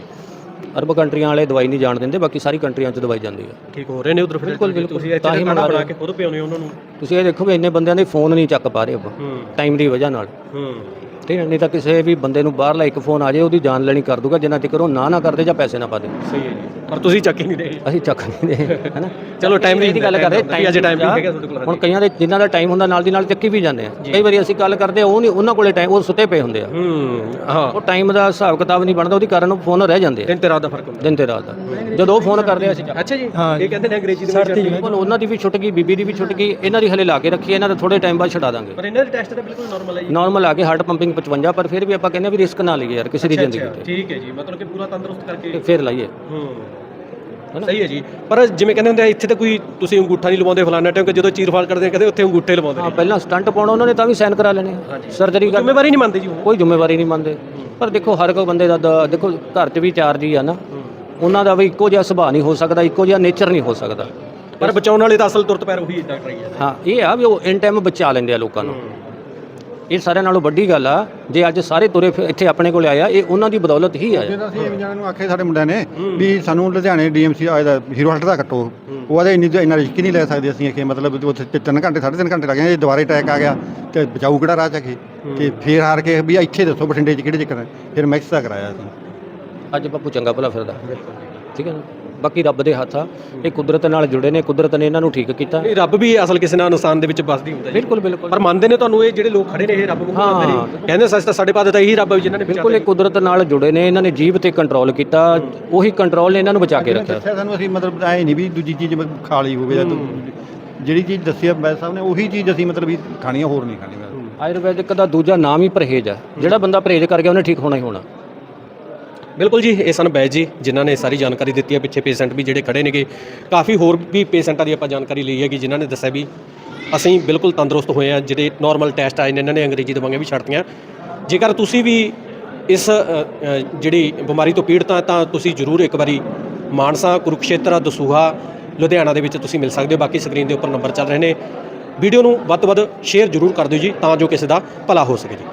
Speaker 9: ਅਰਬ ਕੰਟਰੀਆਂ ਵਾਲੇ ਦਵਾਈ ਨਹੀਂ ਜਾਣ ਦਿੰਦੇ। ਬਾਕੀ ਸਾਰੀ ਕੰਟਰੀਆਂ 'ਚ ਦਵਾਈ ਜਾਂਦੀ ਹੈ
Speaker 2: ਠੀਕ ਹੋ ਰਹੇ ਨੇ ਉਧਰ ਫਿਰ?
Speaker 9: ਬਿਲਕੁਲ, ਬਿਲਕੁਲ।
Speaker 2: ਤੁਸੀਂ ਇੱਥੇ
Speaker 9: ਹੀ
Speaker 2: ਬਣਾ ਕੇ ਖੁਦ ਪਿਆਉਂਦੇ ਹੋ ਉਹਨਾਂ ਨੂੰ।
Speaker 9: ਤੁਸੀਂ ਇਹ ਦੇਖੋ ਵੀ ਇੰਨੇ ਬੰਦਿਆਂ ਦੇ ਫੋਨ ਨਹੀਂ ਚੱਕ ਪਾ ਰਹੇ ਆਪਾਂ। ਟਾਈਮ ਦੀ ਵਜ੍ਹਾ ਨਾਲ।
Speaker 2: ਹੂੰ।
Speaker 9: ਠੀਕ ਹੈ ਨਹੀਂ ਤਾਂ ਕਿਸੇ ਵੀ ਬੰਦੇ ਨੂੰ ਬਾਹਰਲਾ ਇੱਕ ਫੋਨ ਆ ਜਾਏ, ਉਹਦੀ ਜਾਨ ਲੈਣੀ ਕਰ ਦੂਗਾ, ਜਿੰਨਾ ਚਿਰ ਉਹ ਨਾ ਨਾ ਕਰਦੇ ਜਾਂ ਪੈਸੇ ਨਾ ਪਾ ਦੇ
Speaker 2: ਸਹੀ ਹੈ ਜੀ। ਪਰ ਤੁਸੀਂ ਚੱਕ ਹੀ ਨਹੀਂ ਰਹੇ।
Speaker 9: ਅਸੀਂ ਚੱਕ ਨਹੀਂ ਦੇ ਹੈਨਾ
Speaker 2: ਚਲੋ time ਦੀ
Speaker 9: ਗੱਲ ਕਰ ਰਹੇ
Speaker 2: time ਅੱਜ time ਵੀ ਹੈਗਾ ਤੁਹਾਡੇ ਕੋਲ,
Speaker 9: ਹੁਣ ਕਈਆਂ ਦੇ ਜਿਨ੍ਹਾਂ ਦਾ ਟਾਈਮ ਹੁੰਦਾ ਨਾਲ ਦੀ ਨਾਲ ਚੱਕੀ ਵੀ ਜਾਂਦੇ ਆ। ਕਈ ਵਾਰੀ ਅਸੀਂ ਗੱਲ ਕਰਦੇ ਉਹ ਨਹੀਂ ਉਹਨਾਂ ਕੋਲੇ ਟਾਈਮ ਉਹ ਸੁੱਤੇ ਪਏ ਹੁੰਦੇ ਆ।
Speaker 2: ਹੂੰ ਹਾਂ।
Speaker 9: ਉਹ ਟਾਈਮ ਦਾ ਹਿਸਾਬ ਕਿਤਾਬ ਨਹੀਂ ਬਣਦਾ ਉਹਦੀ ਕਾਰਨ ਉਹ ਫੋਨ ਰਹਿ ਜਾਂਦੇ ਆ।
Speaker 2: ਦਿਨ ਤੇ ਰਾਤ ਦਾ ਫ਼ਰਕ ਹੁੰਦਾ।
Speaker 9: ਦਿਨ ਤੇ ਰਾਤ ਦਾ। ਜਦੋਂ ਉਹ ਫੋਨ ਕਰਦੇ ਆ ਅਸੀਂ
Speaker 2: ਅੱਛਾ ਜੀ। ਇਹ ਕਹਿੰਦੇ ਨੇ ਅੰਗਰੇਜ਼ੀ ਦੇ ਵਿੱਚ
Speaker 9: ਬਿਲਕੁਲ ਉਹਨਾਂ ਦੀ ਵੀ ਛੁੱਟ ਗਈ ਬੀਬੀ ਦੀ ਵੀ ਛੁੱਟ ਗਈ ਇਹਨਾਂ ਦੀ ਹਲੇ ਲਾ ਕੇ ਰੱਖੀ ਹੈ, ਇਹਨਾਂ ਦਾ ਥੋੜੇ ਟਾਈਮ ਬਾਅਦ ਛਡਾ ਦਾਂਗੇ।
Speaker 2: ਪਰ ਇਹਨਾਂ ਦੇ ਟੈਸਟ ਤਾਂ ਬਿਲਕੁਲ ਨਾਰਮਲ ਹੈ ਜੀ।
Speaker 9: ਨਾਰਮਲ ਆ ਕੇ ਹਾਰਟ ਪੰਪਿੰਗ 55 ਪਰ ਫਿਰ ਵੀ ਆਪਾਂ ਕਹਿੰਦੇ ਆ ਵੀ ਰਿਸਕ ਨਾ ਲਈਏ ਯਾਰ ਕਿਸੇ ਦੀ ਜ਼ਿੰਦਗੀ ਤੇ।
Speaker 2: ਠੀਕ ਹੈ ਜੀ ਮਤਲਬ ਕਿ ਪੂਰਾ ਤੰਦਰੁਸਤ ਕਰਕੇ
Speaker 9: ਫਿਰ ਲਾਈਏ।
Speaker 2: ਹੂੰ। ਸਹੀ ਹੈ ਜੀ। ਪਰ ਜਿਵੇਂ ਕਹਿੰਦੇ ਹੁੰਦੇ ਆ ਇੱਥੇ ਤਾਂ ਕੋਈ ਤੁਸੀਂ ਅੰਗੂਠਾ ਨਹੀਂ ਲਵਾਉਂਦੇ ਫਲਾਣਾ ਟਾਈਮ ਕਿ ਜਦੋਂ ਚੀਰਫਾੜ ਕਰਦੇ ਆ ਕਹਿੰਦੇ ਉੱਥੇ ਅੰਗੂਠੇ ਲਵਾਉਂਦੇ
Speaker 9: ਹਾਂ
Speaker 2: ਨੇ।
Speaker 9: ਪਹਿਲਾਂ ਸਟੰਟ ਪਾਉਣਾ ਉਹਨਾਂ ਨੇ ਤਾਂ ਵੀ ਸਾਈਨ ਕਰਾ ਲੈਣੇ। ਸਰਜਰੀ ਕਰ
Speaker 2: ਜ਼ਿੰਮੇਵਾਰੀ ਨਹੀਂ ਮੰਨਦੇ ਜੀ ਉਹ।
Speaker 9: ਕੋਈ ਜ਼ਿੰਮੇਵਾਰੀ ਨਹੀਂ ਮੰਨਦੇ। ਪਰ ਦੇਖੋ ਹਰ ਕੋਈ ਬੰਦੇ ਦਾ ਦ- ਦੇਖੋ ਘਰ 'ਚ ਵੀ ਚਾਰ ਜੀ ਆ ਨਾ। ਉਹਨਾਂ ਦਾ ਵੀ ਇੱਕੋ ਜਿਹਾ ਸੁਭਾਅ ਨਹੀਂ ਹੋ ਸਕਦਾ ਇੱਕੋ ਜਿਹਾ ਨੇਚਰ ਨਹੀਂ ਹੋ ਸਕਦਾ।
Speaker 2: ਪਰ ਬਚਾਉਣ ਵਾਲੇ ਤਾਂ ਅਸਲ ਤੁਰਤ ਪੈਰ ਉਹੀ ਡਾਕਟਰ ਹੀ ਹੈ
Speaker 9: ਹਾਂ ਇਹ ਆ ਵੀ ਉਹ ਇਨ ਟਾਈਮ ਬਚਾ ਲੈਂਦੇ ਆ ਲੋਕਾਂ ਨੂੰ। ਇਹ ਸਾਰਿਆਂ ਨਾਲੋਂ ਵੱਡੀ ਗੱਲ ਆ ਜੇ ਅੱਜ ਸਾਰੇ ਤੁਰੇ ਫਿਰ ਇੱਥੇ ਆਪਣੇ ਕੋਲ ਆਇਆ ਇਹ ਉਹਨਾਂ ਦੀ ਬਦੌਲਤ ਹੀ ਆਇਆ।
Speaker 4: ਜਦੋਂ ਅਸੀਂ ਜਣਾਂ ਨੂੰ ਆਖੇ ਸਾਡੇ ਮੁੰਡਿਆਂ ਨੇ ਵੀ ਸਾਨੂੰ ਲੁਧਿਆਣੇ ਡੀਐਮਸੀ ਆਏ ਦਾ ਹੀਰੋ ਹਲਟ ਦਾ ਕੱਟੋ। ਉਹ ਆਦੇ ਇੰਨੀ ਇੰਨਾ ਰਿਸਕ ਨਹੀਂ ਲੈ ਸਕਦੇ ਅਸੀਂ ਕਿ ਮਤਲਬ ਉੱਥੇ ਤੇ ਤਿੰਨ ਘੰਟੇ ਸਾਢੇ ਤਿੰਨ ਘੰਟੇ ਲੱਗ ਜਾਣੇ ਜੇ ਦੁਬਾਰੇ ਅਟੈਕ ਆ ਗਿਆ ਤੇ ਬਚਾਊ ਕਿਹੜਾ ਰਾਹ ਚ ਕੇ? ਤੇ ਫੇਰ ਹਾਰ ਕੇ ਵੀ ਇੱਥੇ ਦੱਸੋ ਬਠਿੰਡੇ 'ਚ ਕਿਹੜੇ ਚੱਕਰ ਫਿਰ ਮੈਕਸ ਦਾ ਕਰਾਇਆ ਅਸੀਂ।
Speaker 9: ਅੱਜ ਬਾਪੂ ਚੰਗਾ ਭਲਾ ਫਿਰਦਾ। ਠੀਕ ਹੈ ਨਾ? ਬਾਕੀ ਰੱਬ ਦੇ ਹੱਥ ਆ ਇਹ ਕੁਦਰਤ ਨਾਲ ਜੁੜੇ ਨੇ ਕੁਦਰਤ ਨੇ ਇਹਨਾਂ ਨੂੰ ਠੀਕ ਕੀਤਾ।
Speaker 2: ਨਹੀਂ ਰੱਬ ਵੀ ਅਸਲ ਕਿਸੇ ਨਾਲ ਨੁਕਸਾਨ ਦੇ ਵਿੱਚ ਬਸਦੀ ਹੁੰਦਾ ਜੀ।
Speaker 9: ਬਿਲਕੁਲ ਬਿਲਕੁਲ।
Speaker 2: ਪਰ ਮੰਨਦੇ ਨੇ ਤੁਹਾਨੂੰ ਇਹ ਜਿਹੜੇ ਲੋਕ ਖੜੇ ਨੇ ਇਹ ਰੱਬ ਨੂੰ ਮੰਨਦੇ ਨੇ। ਕਹਿੰਦੇ ਸੱਚ ਤਾਂ ਸਾਡੇ ਪਾਦੇ ਤਾਂ ਇਹੀ ਰੱਬ ਹੈ ਜਿਨ੍ਹਾਂ ਨੇ
Speaker 9: ਬਿਲਕੁਲ ਇਹ ਕੁਦਰਤ ਨਾਲ ਜੁੜੇ ਨੇ ਇਹਨਾਂ ਨੇ ਜੀਵ ਤੇ ਕੰਟਰੋਲ ਕੀਤਾ ਉਹੀ ਕੰਟਰੋਲ ਨੇ ਇਹਨਾਂ ਨੂੰ ਬਚਾ ਕੇ ਰੱਖਿਆ।
Speaker 4: ਦੱਸਿਆ ਸਾਨੂੰ ਅਸੀਂ ਮਤਲਬ ਐ ਨਹੀਂ ਵੀ ਦੂਜੀ ਚੀਜ਼ ਖਾ ਲਈ ਹੋਵੇ ਜਾਂ ਜਿਹੜੀ ਚੀਜ਼ ਦੱਸੀ ਆ ਬੈਸ ਸਾਹਿਬ ਨੇ ਉਹੀ ਚੀਜ਼ ਅਸੀਂ ਮਤਲਬ ਵੀ ਖਾਣੀਆਂ ਹੋਰ ਨਹੀਂ ਖਾਣੀਆਂ
Speaker 9: ਆਯੁਰਵੈਦਿਕ ਦਾ ਦੂਜਾ ਨਾਮ ਹੀ ਪਰਹੇਜ ਹੈ ਜਿਹੜਾ ਬੰਦਾ ਪਰਹੇਜ ਕਰ ਗਿਆ ਉਹਨੇ ਠੀਕ ਹੋਣਾ ਹੀ ਹੋਣਾ।
Speaker 2: ਬਿਲਕੁਲ ਜੀ, ਇਹ ਸਨ ਬੈਜ ਜੀ, ਜਿਨ੍ਹਾਂ ਨੇ ਸਾਰੀ ਜਾਣਕਾਰੀ ਦਿੱਤੀ ਹੈ। ਪਿੱਛੇ ਪੇਸ਼ੈਂਟ ਵੀ ਜਿਹੜੇ ਖੜੇ ਨੇਗੇ, ਕਾਫੀ ਹੋਰ ਵੀ ਪੇਸ਼ੈਂਟਾਂ ਦੀ ਆਪਾਂ ਜਾਣਕਾਰੀ ਲਈ ਕਿ ਜਿਨ੍ਹਾਂ ਨੇ ਦੱਸਿਆ ਵੀ ਅਸੀਂ ਬਿਲਕੁਲ ਤੰਦਰੁਸਤ ਹੋਏ ਆ ਜਿਹੜੇ ਨਾਰਮਲ ਟੈਸਟ ਆਏ ਨੇ, ਇਹਨਾਂ ਨੇ ਅੰਗਰੇਜ਼ੀ ਦਵਾਈਆਂ ਵੀ ਛੱਡਤੀਆਂ। ਜੇਕਰ ਤੁਸੀਂ ਵੀ ਇਸ ਜਿਹੜੀ ਬਿਮਾਰੀ ਤੋਂ ਪੀੜਤ ਆ ਤਾਂ ਤੁਸੀਂ ਜ਼ਰੂਰ ਇੱਕ ਵਾਰੀ ਮਾਨਸਾ, ਕੁਰੂਕਸ਼ੇਤਰ, ਦਸੂਹਾ, ਲੁਧਿਆਣਾ ਦੇ ਵਿੱਚ ਤੁਸੀਂ ਮਿਲ ਸਕਦੇ ਹੋ। ਬਾਕੀ ਸਕਰੀਨ ਦੇ ਉੱਪਰ ਨੰਬਰ ਚੱਲ ਰਹੇ ਨੇ। ਵੀਡੀਓ ਨੂੰ ਵੱਧ ਤੋਂ ਵੱਧ ਸ਼ੇਅਰ ਜ਼ਰੂਰ ਕਰ ਦਿਓ ਜੀ, ਤਾਂ ਜੋ ਕਿਸੇ ਦਾ ਭਲਾ ਹੋ ਸਕੇ ਜੀ।